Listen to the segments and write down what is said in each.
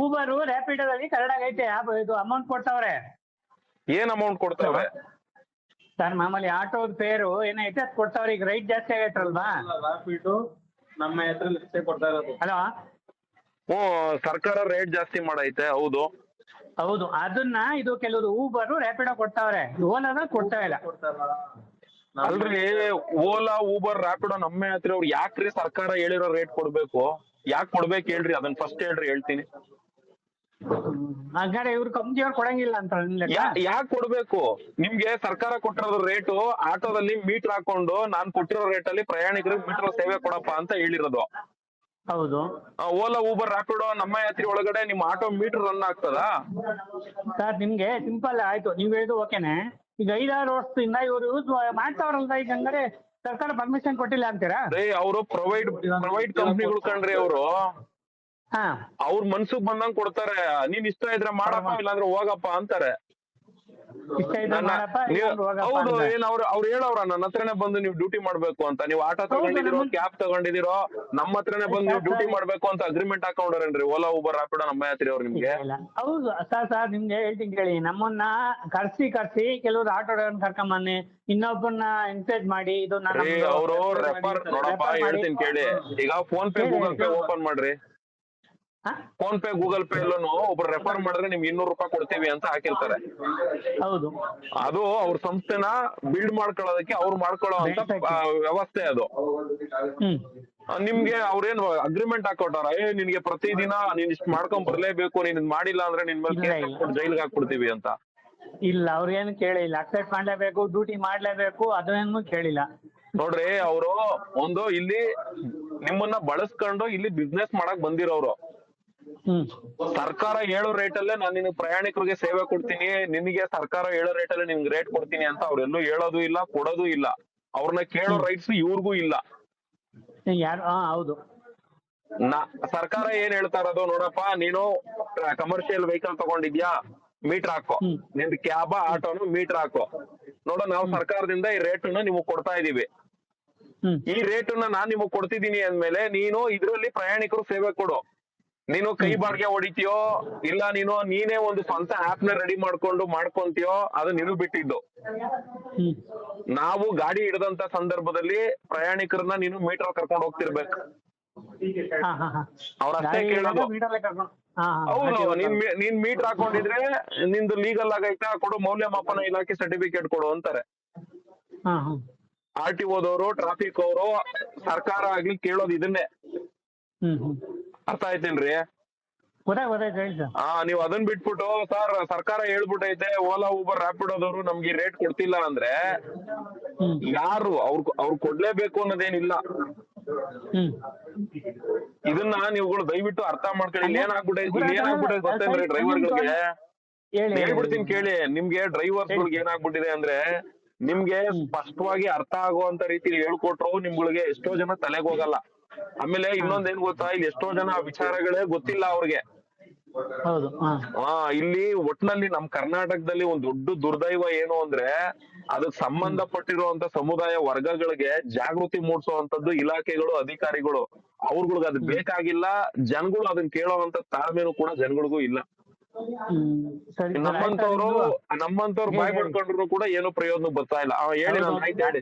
Uber ರ್ಯಾಪಿಡೋದಲ್ಲಿ correct ಐತೆ app ಇದು ಅಮೌಂಟ್ ಕೊಡ್ತಾವ್ರೆ. ಏನ್ ಅಮೌಂಟ್ ಕೊಡ್ತಾವೆ ಸರ್ ಮಾಮೂಲಿ ಆಟೋದ್ ಫೇರು ಏನೈತೆ ಅದು ಕೊಡ್ತಾವ್ರೆ ಈಗ ರೈಟ್ ಜಾಸ್ತಿ ಆಗೈತ್ರಲ್ವಾ ರಾಪಿಡು ನಮ್ಮ ಹೆಸರಲ್ಲಿ ಅಷ್ಟೇ ಕೊಡ್ತಾ ಇರೋದು. ಹಲೋ ಹ್ಮ್ ಸರ್ಕಾರ ರೇಟ್ ಜಾಸ್ತಿ ಮಾಡೈತೆ ಹೌದು. ಹೌದು ಅದನ್ನ ಇದು ಕೆಲವರು ಊಬರು ರ್ಯಾಪಿಡೋ ಕೊಡ್ತಾವ್ರೆ. ಓಲಾದ ಕೊಡ್ತಾ ಇಲ್ಲ. ಕೊಡ್ತಾರ ಅಲ್ರಿ ಓಲಾ ಊಬರ್ ರ್ಯಾಪಿಡೋ ನಮ್ಮ ಹತ್ರ ಅವ್ರು ಯಾಕ್ರಿ ಸರ್ಕಾರ ಹೇಳಿರೋ ರೇಟ್ ಕೊಡ್ಬೇಕು? ಯಾಕ್ ಕೊಡ್ಬೇಕು ಹೇಳ್ರಿ ಅದನ್ನ ಫಸ್ಟ್ ಹೇಳ್ರಿ ಹೇಳ್ತೀನಿ. ಹಂಗಾರೆ ಇವ್ರು ಕಂಪ್ನಿಯವ್ರು ಕೊಡಂಗಿಲ್ಲ ಅಂತ ಯಾಕ್ ಕೊಡ್ಬೇಕು? ನಿಮ್ಗೆ ಸರ್ಕಾರ ಕೊಟ್ಟಿರೋ ರೇಟು ಆಟೋದಲ್ಲಿ ಮೀಟರ್ ಹಾಕೊಂಡು ನಾನ್ ಕೊಟ್ಟಿರೋ ರೇಟ್ ಅಲ್ಲಿ ಪ್ರಯಾಣಿಕರಿಗೆ ಮೀಟರ್ ಸೇವೆ ಕೊಡಪ್ಪ ಅಂತ ಹೇಳಿರೋದು. ಹೌದು. ಓಲಾ ಊಬರ್ ರ್ಯಾಪಿಡೋ ನಮ್ಮ ಯಾತ್ರಿ ಒಳಗಡೆ ನಿಮ್ ಆಟೋ ಮೀಟರ್ ರನ್ ಆಗ್ತದಾ? ಸರ್ ನಿಮ್ಗೆ ಸಿಂಪಲ್ ಆಯ್ತು. ನೀವ್ ಹೇಳಿದ್ದು ಓಕೆನೆ ಈಗ ಐದಾರು ವರ್ಷದಿಂದ ಇವರು ಯೂಸ್ ಮಾಡ್ತಾವ್ರಲ್ಲ ಈಗ ಹಂಗಾರೆ? ಸರ್ಕಾರ ಪರ್ಮಿಷನ್ ಕೊಟ್ಟಿಲ್ಲ ಅಂತೀರಾ? ರೇ ಅವರು ಪ್ರೊವೈಡ್ ಪ್ರೊವೈಡ್ ಕಂಪ್ನಿಗಳು ಕಣ್ರಿ ಅವರು. ಅವ್ರ ಮನ್ಸಿಗೆ ಬಂದಂಗ್ ಕೊಡ್ತಾರೆ. ನೀನ್ ಇಷ್ಟ ಇದ್ರೆ ಮಾಡಪ್ಪ ಇಲ್ಲಾಂದ್ರೆ ಹೋಗಪ್ಪ ಅಂತಾರೆ. ಇಷ್ಟ ಇದ್ರೆ ನನ್ನ- ಮಾಡಪ್ಪ ನೀವು- ಇಲ್ಲಾಂದ್ರೆ ಹೋಗಪ್ಪ ಹೌದು. ಏನ್ ಅವ್ರು ಅವ್ರು ಹೇಳವ್ರ ನನ್ನ ಹತ್ರನೇ ಬಂದು ನೀವು ಡ್ಯೂಟಿ ಮಾಡ್ಬೇಕು ಅಂತ. ನೀವು ಆಟೋ ತಗೊಂಡಿದಿರೋ ನಮ್ಮ- ಕ್ಯಾಬ್ ತಗೊಂಡಿದಿರೋ ನಮ್ಮ ಹತ್ರನೇ ಬಂದು ನೀವು ಡ್ಯೂಟಿ ಮಾಡ್ಬೇಕು ಅಂತ agreement ಹಾಕೊಂಡ್ರೇನ್ರಿ Ola Uber Rapido Namma Yatri ಅವ್ರು ನಿಮ್ಗೆ? ಇಲ್ಲ ಹೌದು ಸರ್ ಸರ್ ನಿಮ್ಗೆ ಹೇಳ್ತೀನಿ ಕೇಳಿ. ನಮ್ಮನ್ನ ಕರ್ಸಿ ಕರ್ಸಿ ಕೆಲವ್ರು ಆಟೋ ಕರ್ಕೊಂಬನ್ನಿ ಇನ್ನೊಬ್ಬನ್ನ ಎನ್ಕರೇಜ್ ಮಾಡಿ ಇದು ನಾನು- ರೀ ಅವರು ರೆಫರ್ ನೋಡಪ್ಪ ಹೇಳ್ತೀನಿ ಕೇಳಿ. ಈಗ PhonePe Google Pay open ಮಾಡ್ರಿ? ಫೋನ್ ಪೇ ಗೂಗಲ್ ಪೇ ಎಲ್ಲೂ ಒಬ್ರು ರೆಫರ್ ಮಾಡಿದ್ರೆ ನಿಮ್ಗೆ ಇನ್ನೂರು ರೂಪಾಯಿ ಕೊಡ್ತೀವಿ ಅಂತ ಹಾಕಿರ್ತಾರೆ. ಹೌದು. ಅದು ಅವ್ರ ಸಂಸ್ಥೆನ ಬಿಲ್ಡ್ ಮಾಡ್ಕೊಳ್ಳೋದಕ್ಕೆ ಅವ್ರು ಮಾಡ್ಕೊಳ್ಳೋ ಅಂತ ವ್ಯವಸ್ಥೆ ಅದು. ನಿಮ್ಗೆ ಅವ್ರೇನ್ ಅಗ್ರಿಮೆಂಟ್ ಹಾಕೊಟ್ಟಾರ? ಏ ನಿನ್ಗೆ ಪ್ರತಿದಿನ ನೀನ್ ಇಷ್ಟ ಮಾಡ್ಕೊಂಡ್ ಬರ್ಲೇಬೇಕು ನೀನ್ ಮಾಡಿಲ್ಲ ಅಂದ್ರೆ ನಿನ್ ಮೇಲೆ ಜೈಲ್ಗೆ ಹಾಕ್ಬಿಡ್ತೀವಿ ಅಂತ. ಇಲ್ಲ ಅವ್ರೇನು ಕೇಳಿಲ್ಲ. ಅಕ್ಸೆಪ್ಟ್ ಮಾಡ್ಲೇಬೇಕು ಡ್ಯೂಟಿ ಮಾಡ್ಲೇಬೇಕು ಅದನ್ನೇನು ಕೇಳಿಲ್ಲ. ನೋಡ್ರಿ ಅವರು ಒಂದು ಇಲ್ಲಿ ನಿಮ್ಮನ್ನ ಬಳಸ್ಕೊಂಡು ಇಲ್ಲಿ ಬಿಸ್ನೆಸ್ ಮಾಡಕ್ ಬಂದಿರೋರು. ಸರ್ಕಾರ ಹೇಳೋ ರೇಟ್ ಅಲ್ಲೇ ನಾನು ನಿನ್ ಪ್ರಯಾಣಿಕರಿಗೆ ಸೇವೆ ಕೊಡ್ತೀನಿ ನಿನಗೆ ಸರ್ಕಾರ ಹೇಳೋ ರೇಟ್ ಅಲ್ಲೇ ನಿನ್ಗೆ ರೇಟ್ ಕೊಡ್ತೀನಿ ಅಂತ ಅವ್ರೆಲ್ಲೂ ಹೇಳೋದು ಇಲ್ಲ ಕೊಡೋದು ಇಲ್ಲ. ಅವ್ರನ್ನ ಕೇಳೋ ರೈಟ್ಸ್ ಇವ್ರಿಗೂ ಇಲ್ಲ. ಯಾರು ಹೌದು. ನಾ ಸರ್ಕಾರ ಏನ್ ಹೇಳ್ತಾ ಇರೋದು ನೋಡಪ್ಪ ನೀನು ಕಮರ್ಷಿಯಲ್ ವೆಹಿಕಲ್ ತಗೊಂಡಿದ್ಯಾ? ಮೀಟರ್ ಹಾಕೋ. ನಿಂದು ಕ್ಯಾಬ ಆಟೋನು ಮೀಟರ್ ಹಾಕೋ. ನೋಡ ನಾವು ಸರ್ಕಾರದಿಂದ ಈ ರೇಟನ್ನ ನಿಮಗ್ ಕೊಡ್ತಾ ಇದೀವಿ. ಈ ರೇಟನ್ನ ನಾನ್ ನಿಮಗ್ ಕೊಡ್ತಿದೀನಿ ಅಂದ್ಮೇಲೆ ನೀನು ಇದ್ರಲ್ಲಿ ಪ್ರಯಾಣಿಕರು ಸೇವೆ ಕೊಡು. ನೀನು ಕೈ ಬಾಡ್ಗೆ ಹೊಡಿತೀಯೋ ಇಲ್ಲ ನೀನು ನೀನೇ ಒಂದು ಸ್ವಂತ ಆಪ್ನ ರೆಡಿ ಮಾಡ್ಕೊಂಡು ಮಾಡ್ಕೊಂತೀಯೋ ಅದು ನೀನು ಬಿಟ್ಟಿದ್ದು. ನಾವು ಗಾಡಿ ಹಿಡಿದಂತ ಸಂದರ್ಭದಲ್ಲಿ ಪ್ರಯಾಣಿಕರನ್ನ ನೀನು ಮೀಟರ್ ಕರ್ಕೊಂಡು ಹೋಗ್ತಿರ್ಬೇಕು. ಅವ್ರ ಅಷ್ಟೇ ಕೇಳೋದು. ಹೌದು ನೀನ್ ನೀನ್ ಮೀಟರ್ ಹಾಕೊಂಡಿದ್ರೆ ನಿಂದು ಲೀಗಲ್ ಆಗೈತಾ ಕೊಡು ಮೌಲ್ಯಮಾಪನ ಇಲಾಖೆ ಸರ್ಟಿಫಿಕೇಟ್ ಕೊಡು ಅಂತಾರೆ. ಆರ್ ಟಿ ಓದವರು ಟ್ರಾಫಿಕ್ ಅವರು ಸರ್ಕಾರ ಆಗ್ಲಿ ಕೇಳೋದು ಇದನ್ನೇ. ಅರ್ಥ ಆಯ್ತೇನ್ರಿ? ಗೊತ್ತಾಗ ಗೊತ್ತಾಯ್ತು ಹೇಳಿ ಸರ್. ಆ ನೀವ್ ಅದನ್ ಬಿಟ್ಬಿಟ್ಟು ಸರ್ ಸರ್ಕಾರ ಹೇಳ್ಬಿಟ್ಟೈತೆ ಓಲಾ ಊಬರ್ ರ್ಯಾಪಿಡೋದವರು ನಮ್ಗೆ ರೇಟ್ ಕೊಡ್ತಿಲ್ಲ ಅಂದ್ರೆ ಯಾರು ಅವ್ರು ಅವ್ರು ಕೊಡ್ಲೇಬೇಕು ಅನ್ನೋದೇನಿಲ್ಲ. ಹ್ಮ್. ಇದನ್ನ ನೀವುಗಳು ದಯವಿಟ್ಟು ಅರ್ಥ ಮಾಡ್ಕೊಳ್ಳಿ. ಇಲ್ಲಿ ಏನಾಗ್ಬಿಟ್ಟೈತೆ ಇಲ್ಲಿ ಏನಾಗ್ಬಿಟ್ಟೈತೆ ಗೊತ್ತೇನ್ರಿ ಡ್ರೈವರ್ಗಳಿಗೆ ಹೇಳಿ ಹೇಳ್ಬಿಡ್ತೀನಿ ಕೇಳಿ. ನಿಮ್ಗೆ ಡ್ರೈವರ್ಸ್ ಗಳಿಗೆ ಏನಾಗ್ಬಿಟ್ಟಿದೆ ಅಂದ್ರೆ ನಿಮ್ಗೆ ಸ್ಪಷ್ಟವಾಗಿ ಅರ್ಥ ಆಗುವಂತ ರೀತಿ ಹೇಳ್ಕೊಟ್ರು ನಿಮ್ಗಳಿಗೆ ಎಷ್ಟೋ ಜನ ತಲೆಗೆ ಹೋಗಲ್ಲ. ಆಮೇಲೆ ಇನ್ನೊಂದೇನ್ ಏನ್ ಗೊತ್ತಾ? ಇಲ್ಲಿ ಎಷ್ಟೋ ಜನ ವಿಚಾರಗಳೇ ಗೊತ್ತಿಲ್ಲ ಅವ್ರಿಗೆ. ಹೌದು ಹಾ. ಇಲ್ಲಿ ಒಟ್ನಲ್ಲಿ ನಮ್ ಕರ್ನಾಟಕದಲ್ಲಿ ಒಂದ್ ದೊಡ್ಡ ದುರ್ದೈವ ಏನು ಅಂದ್ರೆ ಅದಕ್ ಸಂಬಂಧಪಟ್ಟಿರುವಂತ ಸಮುದಾಯ ವರ್ಗಗಳಿಗೆ ಜಾಗೃತಿ ಮೂಡಿಸುವಂತದ್ದು ಇಲಾಖೆಗಳು ಅಧಿಕಾರಿಗಳು. ಅವ್ರಗಳಿಗೆ ಅದ್ ಬೇಕಾಗಿಲ್ಲ ಜನಗಳು ಅದನ್ನ ಕೇಳೋವಂತ ತಾಳ್ಮೆನೂ ಕೂಡ ಜನಗಳಿಗೂ ಇಲ್ಲ. ಹ್ಮ್ ಸರ್, ನಮ್ಮಂತವ್ರು ನಮ್ಮಂತವ್ರು ಬಾಯ್ ಪಡ್ಕೊಂಡ್ರು ಕೂಡ ಏನು ಪ್ರಯೋಜನ ಬರ್ತಾ ಇಲ್ಲ. ಆ, ಹೇಳಿ ನಾನು ಆಯ್ತು ಹೇಳಿ.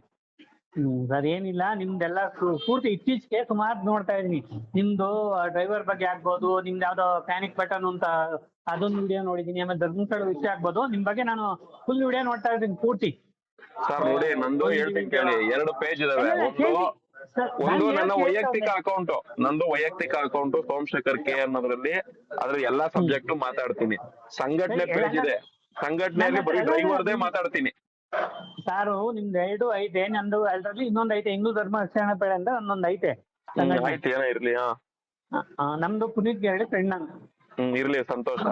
ಹ್ಮ್ ಸರ್ ಏನಿಲ್ಲ ನಿಮ್ದೆಲ್ಲ ಪೂರ್ತಿ ಇತ್ತೀಚೆಗೆ ಸುಮಾರು ನೋಡ್ತಾ ಇದೀನಿ ನಿಮ್ದು ಡ್ರೈವರ್ ಬಗ್ಗೆ ಆಗ್ಬೋದು ನಿಮ್ದು ಯಾವ್ದೋ ಪ್ಯಾನಿಕ್ ಬಟನ್ ಅಂತ ಅದೊಂದು ವಿಡಿಯೋ ನೋಡಿದೀನಿ ಆಮೇಲೆ ಧರ್ಮಸ್ಥಳ ವಿಷಯ ಆಗ್ಬೋದು. ನಿಮ್ ಬಗ್ಗೆ ನಾನು ಫುಲ್ ವಿಡಿಯೋ ನೋಡ್ತಾ ಇದ್ದೀನಿ ಪೂರ್ತಿ. ಸರ್ ನೋಡಿ ನಂದು ಹೇಳ್ತೀನಿ ಕೇಳಿ. ಎರಡು ಪೇಜ್ ಇದಾವೆ. ಒಂದು ಸರ್, ಒಂದು ನಾನು ನನ್ನ ಹೇಳ್ತಾ ವೈಯಕ್ತಿಕ ಇದ್ದೆ. ಅಕೌಂಟ್ ನಂದು ವೈಯಕ್ತಿಕ ಅಕೌಂಟ್ ಸೋಮಶೇಖರ್ ಕೆ ಅನ್ನೋದ್ರಲ್ಲಿ. ಅದ್ರ ಎಲ್ಲಾ ಸಬ್ಜೆಕ್ಟ್ ಮಾತಾಡ್ತೀನಿ. ಸಂಘಟನೆ ಪೇಜ್ ಇದೆ. ಸಂಘಟನೆಯಲ್ಲಿ ಬರೀ ಡ್ರೈವರ್ದೇ ಮಾತಾಡ್ತೀನಿ. ಸಾರು ನಿಮ್ದು ಎರಡು ಐತೆ ನಂದು ಅದ್ರಲ್ಲಿ ಇನ್ನೊಂದು ಐತೆ ಹಿಂದೂ ಧರ್ಮ ರಕ್ಷಣಾ ಪೇಡ ಅಂತ ಒಂದೊಂದು ಐತೆ. ಆಯ್ತು ಏನೋ ಇರ್ಲಿ ಹಾ. ಆ, ಆ, ನಮ್ದು ಪುನೀತ್ ಗೆರಡೆ ಫ್ರೆಂಡ್ ನಾನು ಹ್ಮ್ ಇರ್ಲಿ ಸಂತೋಷ.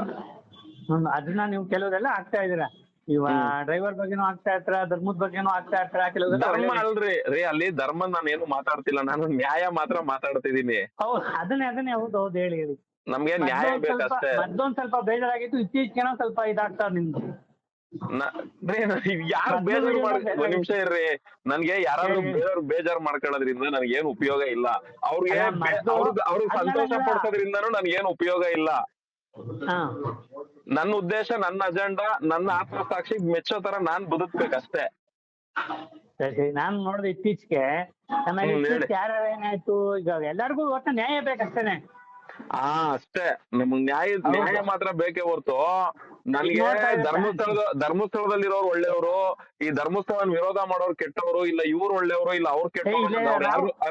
ಹ್ಮ್, ಅದನ್ನ ನೀವು ಕೆಲವರೆಲ್ಲ ಆಗ್ತಾ ಇದೀರ ಇವ ಡ್ರೈವರ್ ಬಗ್ಗೆನೂ ಆಗ್ತಾ ಇರ್ತಾರ ಧರ್ಮದ ಬಗ್ಗೆನೂ ಆಗ್ತಾ ಇರ್ತಾರ ಧರ್ಮ ಅಲ್ರಿ ರೀ ಅಲ್ಲಿ ಧರ್ಮ ನಾನು ಏನು ಮಾತಾಡ್ತಿಲ್ಲ ನಾನು ನ್ಯಾಯ ಮಾತ್ರ ಮಾತಾಡ್ತಿದೀನಿ ಹೌದು ಅದನ್ನೇ ಅದನ್ನೇ ಹೌದು ಹೌದು ಹೇಳಿ ಹೇಳಿ. ನಮ್ಗೆ ನ್ಯಾಯ ಬೇಕಷ್ಟೇ. ಮತ್ತೊಂದ್ ಸ್ವಲ್ಪ ಬೇಜಾರಾಗಿತ್ತು ಇತ್ತೀಚೆಗೆ ಸ್ವಲ್ಪ ಇದಾಗ್ತಾರ ನಿಮ್ದು. ಯಾರು ಬೇಜಾರ್ ಮಾಡ್ ಒಂದ್ ನಿಮಿಷ ಇರ್ರಿ. ನನ್ಗೆ ಯಾರಾದ್ರೂ. ಬೇರೆಯವ್ರು ಬೇಜಾರ್ ಮಾಡ್ಕೊಳ್ಳೋದ್ರಿಂದ ನನಗೆ ಏನು ಉಪಯೋಗ ಇಲ್ಲ. ಅವ್ರಿಗೆ ಅವ್ರಿಗೆ ಸಂತೋಷ ಪಡ್ಸೋದ್ರಿಂದ ನನ್ಗೇನ್ ಉಪಯೋಗ ಇಲ್ಲ. ಹಾ. ನನ್ನ ಉದ್ದೇಶ ನನ್ನ ಅಜೆಂಡಾ ನನ್ನ ಆತ್ಮಸಾಕ್ಷಿ ಮೆಚ್ಚೋ ತರ ನಾನ್ ಬದುಕ್ಬೇಕಷ್ಟೇ. ನಾನ್ ನೋಡಿದ ಇತ್ತೀಚೆಗೆ. ಇತ್ತೀಚೆಗೆ ಏನಾಯ್ತು ಈಗ ಎಲ್ಲರಿಗೂ ಒಟ್ಟು ನ್ಯಾಯ ಬೇಕಷ್ಟೇನೆ. ಆ ಅಷ್ಟೇ. ನಮಗ್ ನ್ಯಾಯ. ನ್ಯಾಯ ಮಾತ್ರ ಬೇಕೇ ಹೊರ್ತು. ನನಗೆ ಧರ್ಮಸ್ಥಳದ ಧರ್ಮಸ್ಥಳದಲ್ಲಿರೋರು ಒಳ್ಳೆಯವರು ಈ ಧರ್ಮಸ್ಥಳ ವಿರೋಧ ಮಾಡೋರು ಕೆಟ್ಟವರು ಇಲ್ಲ ಇವ್ರು ಒಳ್ಳೆಯವರು ಇಲ್ಲ ಅವ್ರು ಕೆಟ್ಟವರು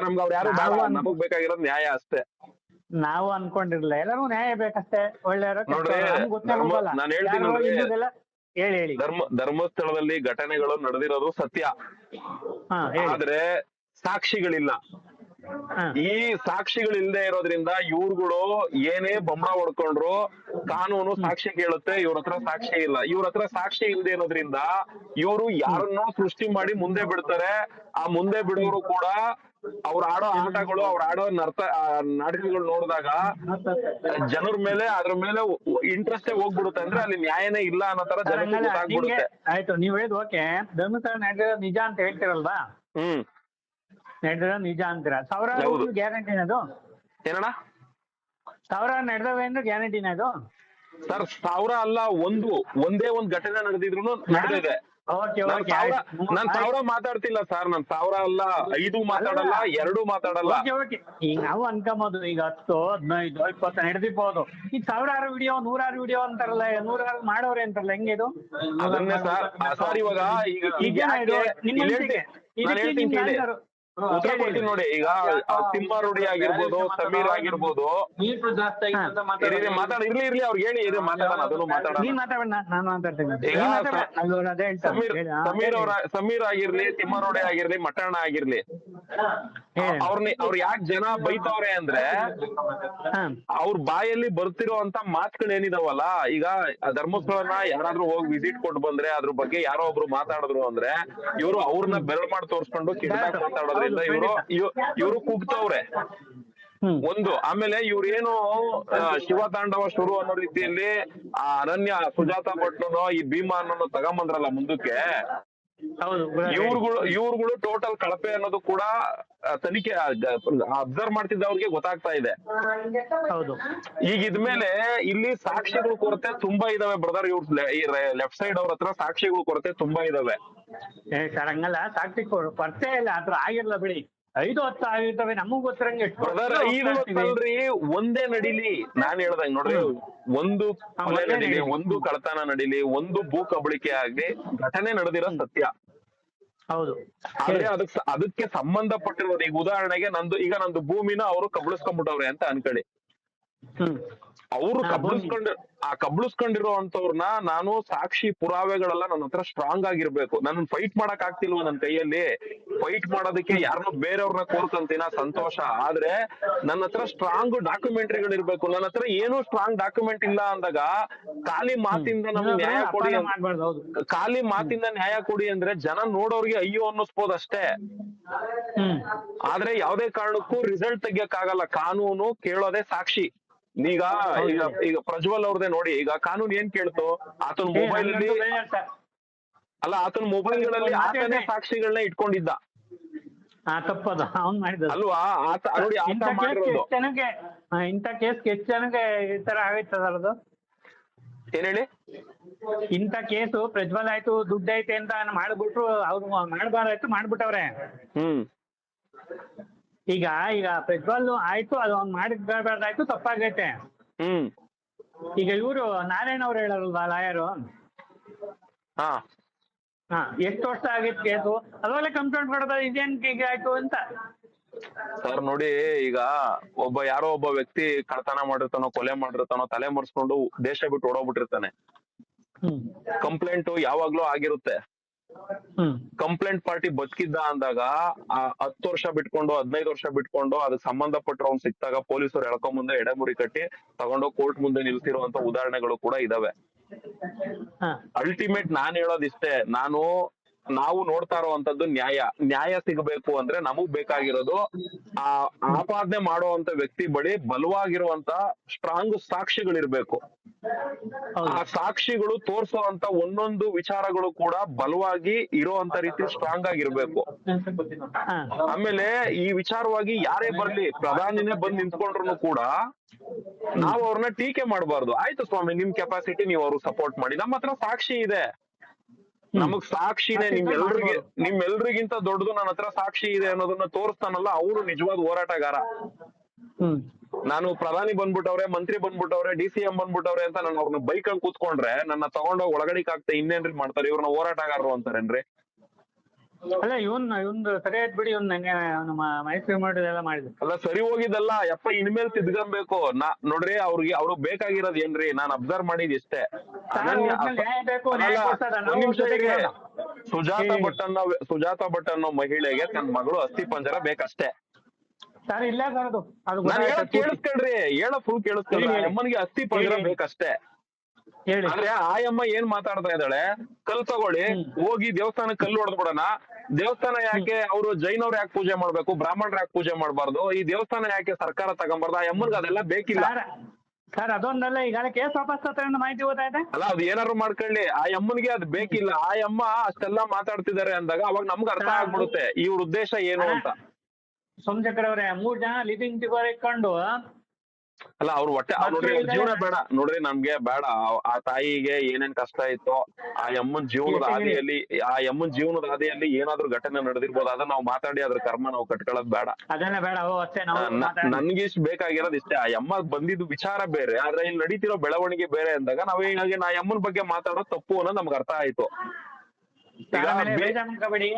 ನಮ್ಗ್ ಅವ್ರು ಯಾರು ನಮಗ್ ಬೇಕಾಗಿರೋದು ನ್ಯಾಯ ಅಷ್ಟೇ. ನಾವು ಅನ್ಕೊಂಡಿರ್ಲಿಲ್ಲ. ಎಲ್ಲರೂ ನ್ಯಾಯ ಬೇಕಷ್ಟೇ. ಒಳ್ಳೆಯವರು ನಾನು ಹೇಳ್ತೀನಿ. ಹೇಳಿ ಹೇಳಿ. ಧರ್ಮ ಧರ್ಮಸ್ಥಳದಲ್ಲಿ ಘಟನೆಗಳು ನಡೆದಿರೋದು ಸತ್ಯ. ಆದ್ರೆ ಸಾಕ್ಷಿಗಳಿಲ್ಲ. ಈ ಸಾಕ್ಷಿಗಳಿಲ್ದೇ ಇರೋದ್ರಿಂದ ಇವ್ರುಗಳು ಏನೇ ಬೊಂಬ ಹೊಡ್ಕೊಂಡ್ರು ಕಾನೂನು ಸಾಕ್ಷಿ ಕೇಳುತ್ತೆ ಇವ್ರ ಹತ್ರ ಸಾಕ್ಷಿ ಇಲ್ಲ. ಇವ್ರ ಹತ್ರ ಸಾಕ್ಷಿ ಇಲ್ಲದೆ ಇರೋದ್ರಿಂದ ಇವರು ಯಾರನ್ನೋ ಸೃಷ್ಟಿ ಮಾಡಿ ಮುಂದೆ ಬಿಡ್ತಾರೆ. ಆ ಮುಂದೆ ಬಿಡೋರು ಕೂಡ ಅವ್ರ ಆಡೋ ಆಟಗಳು ಅವ್ರ ಆಡೋ ನರ್ತ ನಾಟಕಗಳು ನೋಡಿದಾಗ ಜನರ ಮೇಲೆ ಅದ್ರ ಮೇಲೆ ಇಂಟ್ರೆಸ್ಟೇ ಹೋಗ್ಬಿಡುತ್ತೆ. ಅಂದ್ರೆ ಅಲ್ಲಿ ನ್ಯಾಯನೇ ಇಲ್ಲ ಅನ್ನೋ ತರ ಜನಕ್ಕೆ ಆಯ್ತು. ನೀವ್ ಹೇಳಿದ್ ಓಕೆ. ಧರ್ಮಸ್ಥಳ ನಾಟಕ ನಿಜ ಅಂತ ಹೇಳ್ತಿರಲ್ವಾ? ಹ್ಮ್. ನಡೆದಿರೋ ನಿಜ ಅಂತೀರ ಸಾವಿರಾರು ಹೌದು. ಗ್ಯಾರಂಟಿನ ಅದು ಏನಣ್ಣ? ಸಾವಿರಾರು ನಡೆದವೆ ಅಂದ್ರೆ ಗ್ಯಾರಂಟಿನ ಅದು ಸರ್ ಸಾವಿರ ಅಲ್ಲ ಒಂದು. ಒಂದೇ ಒಂದ್ ಘಟನೆ ನಡೆದಿದ್ರು ನಡೆದಿದೆ. ಓಕೆ ನಾನ್ ಓಕೆ ಸಾವಿರ ನಾನ್ ಸಾವಿರ ಮಾತಾಡ್ತಿಲ್ಲ ಸರ್. ನಾನ್ ಸಾವಿರ ಅಲ್ಲ ಐದು ಮಾತಾಡಲ್ಲ ಎರಡು ಮಾತಾಡಲ್ಲ. Okay okay. ಈಗ ನಾವು ಅನ್ಕೊಂಬೋದು ಈಗ ಹತ್ತು ಹದಿನೈದು ಇಪ್ಪತ್ತು ನಡೆದಿರ್ಬೋದು. ಈಗ ಸಾವಿರಾರು ವಿಡಿಯೋ ನೂರಾರು ವಿಡಿಯೋ ಅಂತಾರಲ್ಲ ನೂರಾರು ಮಾಡೋರೆ ಅಂತಾರಲ್ಲ ಹೆಂಗೆ ಇದು? ಅದನ್ನೇ ಸರ್. ಸರ್ ಇವಾಗ ಈಗ ಈಗ ಇದು? ಇದಕ್ಕೆ. ಉತ್ತರ ಕೊಡ್ತೀನಿ ನೋಡಿ. ಈಗ ಸಿಂಹ ರೂಢಿ ಆಗಿರ್ಬೋದು ಸಮೀರ್ ಆಗಿರ್ಬೋದು. ಮೀಟ್ರ್ ಜಾಸ್ತಿ ಆಗಿದೆ ಇರ್ಲಿ ಇರ್ಲಿ, ಮಾತಾಡ ಇರ್ಲಿ ಇರ್ಲಿ ಅವ್ರಿಗೆ ಹೇಳಿ ಇರ್ಲಿ ಮಾತಾಡೋಣ ಅದನ್ನು ಮಾತಾಡೋಣ. ನೀನ್ ನಾನು ಮಾತಾಡ್ತೀನಿ. ಸಮೀರ್ ಸಮೀರ್. ಅವರ ಸಮೀರ್ ಆಗಿರ್ಲಿ ತಿಮ್ಮಾರೋಡೆ ಆಗಿರ್ಲಿ ಆಗಿರ್ಲಿ. ಅವ್ರನ್ನ ಅವ್ರ ಯಾಕೆ ಜನ ಬೈತವ್ರೆ ಅಂದ್ರೆ. ಅವ್ರ ಬಾಯಲ್ಲಿ ಬರ್ತಿರೋ ಅಂತ ಮಾತುಗಳು ಏನಿದಾವಲ್ಲ ಈಗ ಧರ್ಮಸ್ಥಳನ ಯಾರಾದ್ರೂ ಹೋಗಿ ವಿಸಿಟ್ ಕೊಟ್ಟು ಬಂದ್ರೆ ಅದ್ರ ಬಗ್ಗೆ ಯಾರೋ ಒಬ್ರು ಮಾತಾಡಿದ್ರು ಅಂದ್ರೆ ಇವರು ಅವ್ರನ್ನ ಬೆರಳು ಮಾಡಿ ತೋರ್ಸ್ಕೊಂಡು ಕೆಟ್ಟದಾಗ ಮಾತಾಡೋದ್ರಿಂದ ಇವರು ಇವರು ಕೂಗ್ತವ್ರೆ ಒಂದು ಆಮೇಲೆ ಇವ್ರೇನು ಶಿವ ತಾಂಡವ ಶುರು ಅನ್ನೋ ರೀತಿಯಲ್ಲಿ ಆ ಅನನ್ಯ ಸುಜಾತ ಭಟ್ನೋ ಈ ಭೀಮಾ ಅನ್ನೋ ತಗೊಂಬಂದ್ರಲ್ಲ ಮುಂದಕ್ಕೆ. ಇವ್ರುಗಳು ಇವ್ರುಗಳು ಟೋಟಲ್ ಕಳಪೆ ಅನ್ನೋದು ಕೂಡ ತನಿಖೆ ಅಬ್ಸರ್ವ್ ಮಾಡ್ತಿದ್ದವ್ರಿಗೆ ಗೊತ್ತಾಗ್ತಾ ಇದೆ. ಹೌದು. ಈಗ ಇದ್ಮೇಲೆ ಇಲ್ಲಿ ಸಾಕ್ಷಿಗಳ ಕೊರತೆ ತುಂಬಾ ಇದಾವೆ ಬ್ರದರ್ ಇವ್ರ ಈ ಲೆಫ್ಟ್ ಸೈಡ್ ಅವ್ರ ಹತ್ರ ಸಾಕ್ಷಿಗಳ ಕೊರತೆ ತುಂಬಾ ಇದಾವೆ. ಸರ್ ಹಂಗಲ್ಲ. ಸಾಕ್ಷಿ ಕೊರತೆ ಇಲ್ಲ ಆತರ ಆಗಿರ್ಲ ಬಿಡಿ. ಐದು ಹತ್ತು ಆಗಿರ್ತವೆ ನಮಗ್ ಗೊತ್ತಿರಂಗೆ ಎಷ್ಟು ಐದು ಒಂದೇ ನಡಿಲಿ ನಾನ್ ಹೇಳ್ದಂಗ್ ನೋಡ್ರಿ ಒಂದು ಕೊಲೆ ಒಂದೇ ನಡಿಲಿ ನಡೀಲಿ. ಒಂದು ಕಳತನ ನಡಿಲಿ ಒಂದು ಭೂ ಕಬಳಿಕೆ ಆಗ್ಲಿ ಘಟನೆ ನಡೆದಿರೋ ಸತ್ಯ. ಹೌದು. ಆದ್ರೆ ಅದಕ್ ಅದಕ್ಕೆ ಸಂಬಂಧಪಟ್ಟಿರೋದು ಈಗ ಉದಾಹರಣೆಗೆ ನಂದು ಈಗ ನಂದು ಭೂಮಿನ ಅವರು ಕಬಳಿಸ್ಕೊಂಡ್ಬಿಟ್ಟವ್ರೆ ಅಂತ ಅನ್ಕೊಳ್ಳಿ. ಹ್ಮ್. ಅವ್ರು ಕಬಳಿಸ್ಕೊಂಡ್ ಆ ಕಬಳಿಸ್ಕೊಂಡಿರೋ ಅಂತವ್ರನ್ನ ನಾನು ಸಾಕ್ಷಿ ಪುರಾವೆಗಳೆಲ್ಲ ನನ್ನ ಹತ್ರ ಸ್ಟ್ರಾಂಗ್ ಆಗಿರ್ಬೇಕು. ನನ್ನ ಫೈಟ್ ಮಾಡಕ್ ಆಗ್ತಿಲ್ವ ನನ್ನ ಕೈಯಲ್ಲಿ? ಫೈಟ್ ಮಾಡೋದಕ್ಕೆ ಯಾರನ್ನೋ ಬೇರೆಯವ್ರನ್ನ ಕೋರ್ಕಂತೀನ? ಸಂತೋಷ. ಆದ್ರೆ ನನ್ನ ಹತ್ರ ಸ್ಟ್ರಾಂಗ್ ಡಾಕ್ಯುಮೆಂಟ್ರಿಗಳು ಇರ್ಬೇಕು ನನ್ನ ಹತ್ರ ಏನು ಸ್ಟ್ರಾಂಗ್ ಡಾಕ್ಯುಮೆಂಟ್ ಇಲ್ಲ ಅಂದಾಗ ಖಾಲಿ ಮಾತಿಂದ ನಮ್ಗೆ ನ್ಯಾಯ ಕೊಡಿ ಖಾಲಿ ಮಾತಿಂದ ನ್ಯಾಯ ಕೊಡಿ ಅಂದ್ರೆ ಜನ ನೋಡೋರ್ಗೆ ಅಯ್ಯೋ ಅನ್ನಿಸ್ಬೋದು ಅಷ್ಟೇ. ಆದ್ರೆ ಯಾವ್ದೇ ಕಾರಣಕ್ಕೂ ರಿಸಲ್ಟ್ ತೆಗಿಯಕ್ಕಾಗಲ್ಲ. ಕಾನೂನು ಕೇಳೋದೇ ಸಾಕ್ಷಿ. ಈಗ ಈಗ ಈಗ ಪ್ರಜ್ವಲ್ ಅವ್ರದೇ ನೋಡಿ ಈಗ ಕಾನೂನು ಏನ್ ಕೇಳ್ತು ಆತನ ಮೊಬೈಲ್ ಅಲ್ಲಿ. ಅಲ್ಲ ಆತನ ಮೊಬೈಲ್ಗಳಲ್ಲಿ ಮಾತೇ ಆತನೇ. ಸಾಕ್ಷಿಗಳನ್ನ ಇಟ್ಕೊಂಡಿದ್ದ. ತಪ್ಪದ ಅವ್ನ್ ಮಾಡಿದ ಅಲ್ವಾ? ಆತ ನೋಡಿ ಆತ ಮಾಡಿರೋದು. ಇಂಥ ಕೇಸ್ ಎಷ್ಟು ಜನಕ್ಕೆ ಈ ತರ ಆಗೈತದಲ್ಲದು ಏನ್ ಹೇಳಿ? ಇಂಥ ಕೇಸು ಪ್ರಜ್ವಲ್ ಆಯ್ತು ದುಡ್ಡು ಐತೆ ಅಂತ ಮಾಡ್ಬಿಟ್ರು ಅವ್ರು ಮಾಡ್ಬಾರ್ದಾಯ್ತು ಮಾಡ್ಬಿಟ್ಟವ್ರೆ. ಹ್ಮ್. ಈಗ ಈಗ ಪ್ರಜ್ವಲ್ ಆಯ್ತು ಅದು ಅವ್ನು ಮಾಡಿರ್ಬಾರ್ದಾಯ್ತು ತಪ್ಪಾಗೈತೆ. ಹ್ಮ್. ಈಗ ಇವರು ನಾರಾಯಣ ಅವ್ರು ಹೇಳಲ್ವಾ ಲಾಯರು? ಹಾ. ಹಾ ಎಷ್ಟು ವರ್ಷ ಆಗಿತ್ತು ಕೇಸು? ಅದ್ರಲ್ಲೇ ಕಂಪ್ಲೇಂಟ್ ಕೊಡೋದು ಇದೇನ್ ಹೀಗೆ ಆಯ್ತು ಅಂತ. ಸರ್ ನೋಡಿ ಈಗ ಒಬ್ಬ ಯಾರೋ ಒಬ್ಬ ವ್ಯಕ್ತಿ ಕಳ್ತನ ಮಾಡಿರ್ತಾನೋ ಕೊಲೆ ಮಾಡಿರ್ತಾನೋ ತಲೆ ಮರೆಸ್ಕೊಂಡು ದೇಶ ಬಿಟ್ಟು ಓಡೋಗ್ಬಿಟ್ಟಿರ್ತಾನೆ. ಕಂಪ್ಲೇಂಟ್ ಯಾವಾಗ್ಲೂ ಆಗಿರುತ್ತೆ. ಕಂಪ್ಲೇಂಟ್ ಪಾರ್ಟಿ ಬದುಕಿದ್ದ ಅಂದಾಗ ಆ ಹತ್ತು ವರ್ಷ ಬಿಟ್ಕೊಂಡು ಹದಿನೈದು ವರ್ಷ ಬಿಟ್ಕೊಂಡು ಅದಕ್ಕೆ ಸಂಬಂಧಪಟ್ಟವ್ನು ಸಿಕ್ತಾಗ ಪೊಲೀಸರು ಎಳ್ಕೊಂಡ್ ಮುಂದೆ ಎಡೆಮುರಿ ಕಟ್ಟಿ ತಗೊಂಡು ಕೋರ್ಟ್ ಮುಂದೆ ನಿಲ್ಸಿರುವಂತ ಉದಾಹರಣೆಗಳು ಕೂಡ ಇದಾವೆ. ಅಲ್ಟಿಮೇಟ್ ನಾನ್ ಹೇಳೋದಿಷ್ಟೇ ನಾನು ನಾವು ನೋಡ್ತಾ ಇರುವಂತದ್ದು ನ್ಯಾಯ. ನ್ಯಾಯ ಸಿಗಬೇಕು ಅಂದ್ರೆ ನಮಗ್ ಬೇಕಾಗಿರೋದು ಆ ಆಪಾದನೆ ಮಾಡುವಂತ ವ್ಯಕ್ತಿ ಬಳಿ ಬಲವಾಗಿರುವಂತ ಸ್ಟ್ರಾಂಗ್ ಸಾಕ್ಷಿಗಳಿರ್ಬೇಕು. ಆ ಸಾಕ್ಷಿಗಳು ತೋರ್ಸುವಂತ ಒಂದೊಂದು ವಿಚಾರಗಳು ಕೂಡ ಬಲವಾಗಿ ಇರುವಂತ ರೀತಿ ಸ್ಟ್ರಾಂಗ್ ಆಗಿರ್ಬೇಕು. ಆಮೇಲೆ ಈ ವಿಚಾರವಾಗಿ ಯಾರೇ ಬರ್ಲಿ ಪ್ರಧಾನಿನೇ ಬಂದ್ ನಿಂತ್ಕೊಂಡ್ರು ಕೂಡ ನಾವು ಅವ್ರನ್ನ ಟೀಕೆ ಮಾಡಬಾರ್ದು. ಆಯ್ತು ಸ್ವಾಮಿ ನಿಮ್ ಕೆಪಾಸಿಟಿ ನೀವು ಅವ್ರಿಗೆ ಸಪೋರ್ಟ್ ಮಾಡಿ. ನಮ್ಮ ಹತ್ರ ಸಾಕ್ಷಿ ಇದೆ. ನಮಗ್ ಸಾಕ್ಷಿನೇ ನಿಮ್ಮೆಲ್ರಿಗೆ ನಿಮ್ಮೆಲ್ರಿಗಿಂತ ದೊಡ್ಡದು ನನ್ನ ಹತ್ರ ಸಾಕ್ಷಿ ಇದೆ ಅನ್ನೋದನ್ನ ತೋರಿಸ್ತಾನಲ್ಲ ಅವರು ನಿಜವಾದ ಹೋರಾಟಗಾರ. ನಾನು ಪ್ರಧಾನಿ ಬಂದ್ಬಿಟ್ಟವ್ರೆ ಮಂತ್ರಿ ಬಂದ್ಬಿಟ್ಟವ್ರೆ ಡಿ ಸಿ ಎಂ ಬಂದ್ಬಿಟ್ಟವ್ರೆ ಅಂತ ನಾನು ಅವ್ರನ್ನ ಬೈಕ್ ಅಲ್ಲಿ ಕೂತ್ಕೊಂಡ್ರೆ ನನ್ನ ತಗೊಂಡೋಗಿ ಒಳಗಡೆ ಆಗ್ತಾ ಇನ್ನೇನ್ರಿ ಮಾಡ್ತಾರೆ? ಇವ್ರನ್ನ ಹೋರಾಟಗಾರರು ಅಂತಾರೇನ್ರಿ? ಅಲ್ಲ ಇವನ್ ಇವನ್ ಸರಿ ಆಯ್ತು ಬಿಡಿ ಇವ್ನ್ ನಂಗೆ ನಮ್ಮ ಮೈಸೂರು ಮಾಡಿದೆಲ್ಲ ಮಾಡಿದ್ರು ಅಲ್ಲ ಸರಿ ಹೋಗಿದ್ದಲ್ಲ ಯಪ್ಪ ಇನ್ಮೇಲೆ ತಿದ್ಕೊಬೇಕು ನಾ ನೋಡ್ರಿ ಅವ್ರಿಗೆ ಅವ್ರಿಗೆ ಬೇಕಾಗಿರೋದ್ ಏನ್ರಿ ನಾನ್ ಅಬ್ಸರ್ವ್ ಮಾಡಿದ್ ಇಷ್ಟೇ ಅನನ್ಯ ನ್ಯಾಯ ಬೇಕು, ನ್ಯಾಯ ಅಲ್ಲ, ಕೊಡ್ತಾರೆ, ನಾವು ಒಂದ್ ನಿಮಿಷ ಜೊತೆಗೆ ಇರಿ. ಇರೋಣ. ಸುಜಾತ. ಭಟ್ ಅನ್ನೋ ಸುಜಾತ ಭಟ್ ಅನ್ನೋ ಮಹಿಳೆಗೆ ತನ್ನ ಮಗಳು ಅಸ್ಥಿ ಪಂಜರ ಬೇಕಷ್ಟೇ ಸರ್ ಇಲ್ಲ ಸರ್ ಅದು ನಾನು ಹೇಳೋ ಗೊತ್ತಾಯ್ತು. ಕೇಳಿಸ್ಕೊಳ್ರಿ ಹೇಳೋ ಫುಲ್ ಕೇಳಿಸ್ಕೊಳ್ರಿ ಹೇಳಿ. ಅಮ್ಮನಿಗೆ ಅಸ್ಥಿ ಪಂಜರ ಹೇಳಿ. ಬೇಕಷ್ಟೇ ಹೇಳಿ ಆ ಆಯಮ್ಮ ಏನ್ ಮಾತಾಡ್ತಾ ಇದ್ದಾಳೆ ಕಲ್ ತಗೊಳ್ಳಿ ಹ್ಮ್. ಹೋಗಿ ದೇವಸ್ಥಾನಕ್ಕೆ ಕಲ್ಲು ಹೊಡೆದ್ ಬಿಡೋಣ ದೇವಸ್ಥಾನ ಯಾಕೆ ಅವರು ಜೈನವ್ರು ಯಾಕೆ ಪೂಜೆ ಮಾಡ್ಬೇಕು? ಬ್ರಾಹ್ಮಣರು ಯಾಕೆ ಪೂಜೆ ಮಾಡ್ಬಾರ್ದು? ಈ ದೇವಸ್ಥಾನ ಯಾಕೆ ಸರ್ಕಾರ ತಗೊಂಬಾರ್ದು? ಆ ಅಮ್ಮನ್ಗೆ ಅದೆಲ್ಲ ಬೇಕಿಲ್ಲ. ಸರ್ ಅದೊಂದಲ್ಲ ಈಗ ಕೇಸ್ ವಾಪಸ್ ಮಾಹಿತಿ ಗೊತ್ತಾಯ್ತಾ ಅಲ್ಲ ಅದು ಏನಾರು ಮಾಡ್ಕೊಳ್ಳಿ. ಆ ಅಮ್ಮನಿಗೆ ಅದ್ ಬೇಕಿಲ್ಲ. ಆ ಅಮ್ಮ ಅಷ್ಟೆಲ್ಲ ಮಾತಾಡ್ತಿದ್ದಾರೆ ಅಂದಾಗ ಅವಾಗ ನಮ್ಗೆ ಅರ್ಥ ಆಗ್ಬಿಡುತ್ತೆ. ಇವ್ರ ಉದ್ದೇಶ ಏನು ಅಂತ. ಸೋಮಶೇಖರ್ ಅವರೇ ಮೂರ್ ಜನ ಲಿವಿಂಗ್ ಟಿಗೋರ್ ಇಟ್ಕೊಂಡು ಅಲ್ಲ ಅವ್ರು ಹೊಟ್ಟೆ ಅವ್ರ್ ನೋಡ್ರಿ ಅವ್ರ್ ಜೀವನ ಬೇಡ. ನೋಡ್ರಿ ನಮ್ಗೆ ಬೇಡ. ಆ- ಆ ತಾಯಿಗೆ ಏನೇನ್ ಕಷ್ಟ ಇತ್ತು ಆ ಅಮ್ಮನ್ ಜೀವನದ ಹಾದಿಯಲ್ಲಿ ಆ ಅಮ್ಮನ್ ಜೀವನದ ಹಾದಿಯಲ್ಲಿ ಏನಾದ್ರೂ ಘಟನೆ ನಡೆದಿರ್ಬೋದು. ಅದನ್ನ ನಾವು ಮಾತಾಡಿ ಅದ್ರ ಕರ್ಮ ನಾವು ಕಟ್ಕೊಳ್ಳೋದ್ ಬೇಡ. ಅದೆಲ್ಲ ಬೇಡ ಓ ಅಷ್ಟೇ ನಾವು ನ- ಮಾತಾಡಿ. ನನ್ಗೆ ಇಷ್ಟ ಬೇಕಾಗಿರೋದು ಇಷ್ಟೇ. ಆ ಅಮ್ಮ ಬಂದಿದ್ದು ವಿಚಾರ ಬೇರೆ. ಆದ್ರೆ ಇಲ್ಲಿ ನಡೀತಿರೋ ಬೆಳವಣಿಗೆ ಬೇರೆ ಅಂದಾಗ ನಾವ್ ಈಗ ನಾ ಅಮ್ಮನ ಬಗ್ಗೆ ಮಾತಾಡೋದು ತಪ್ಪು ಅನ್ನೋದು ನಮ್ಗೆ ಅರ್ಥ ಆಯ್ತು. ಈಗ ಬೇ- ಬೇಜಾರ್ ಮಾಡ್ಕೋಬೇಡಿ.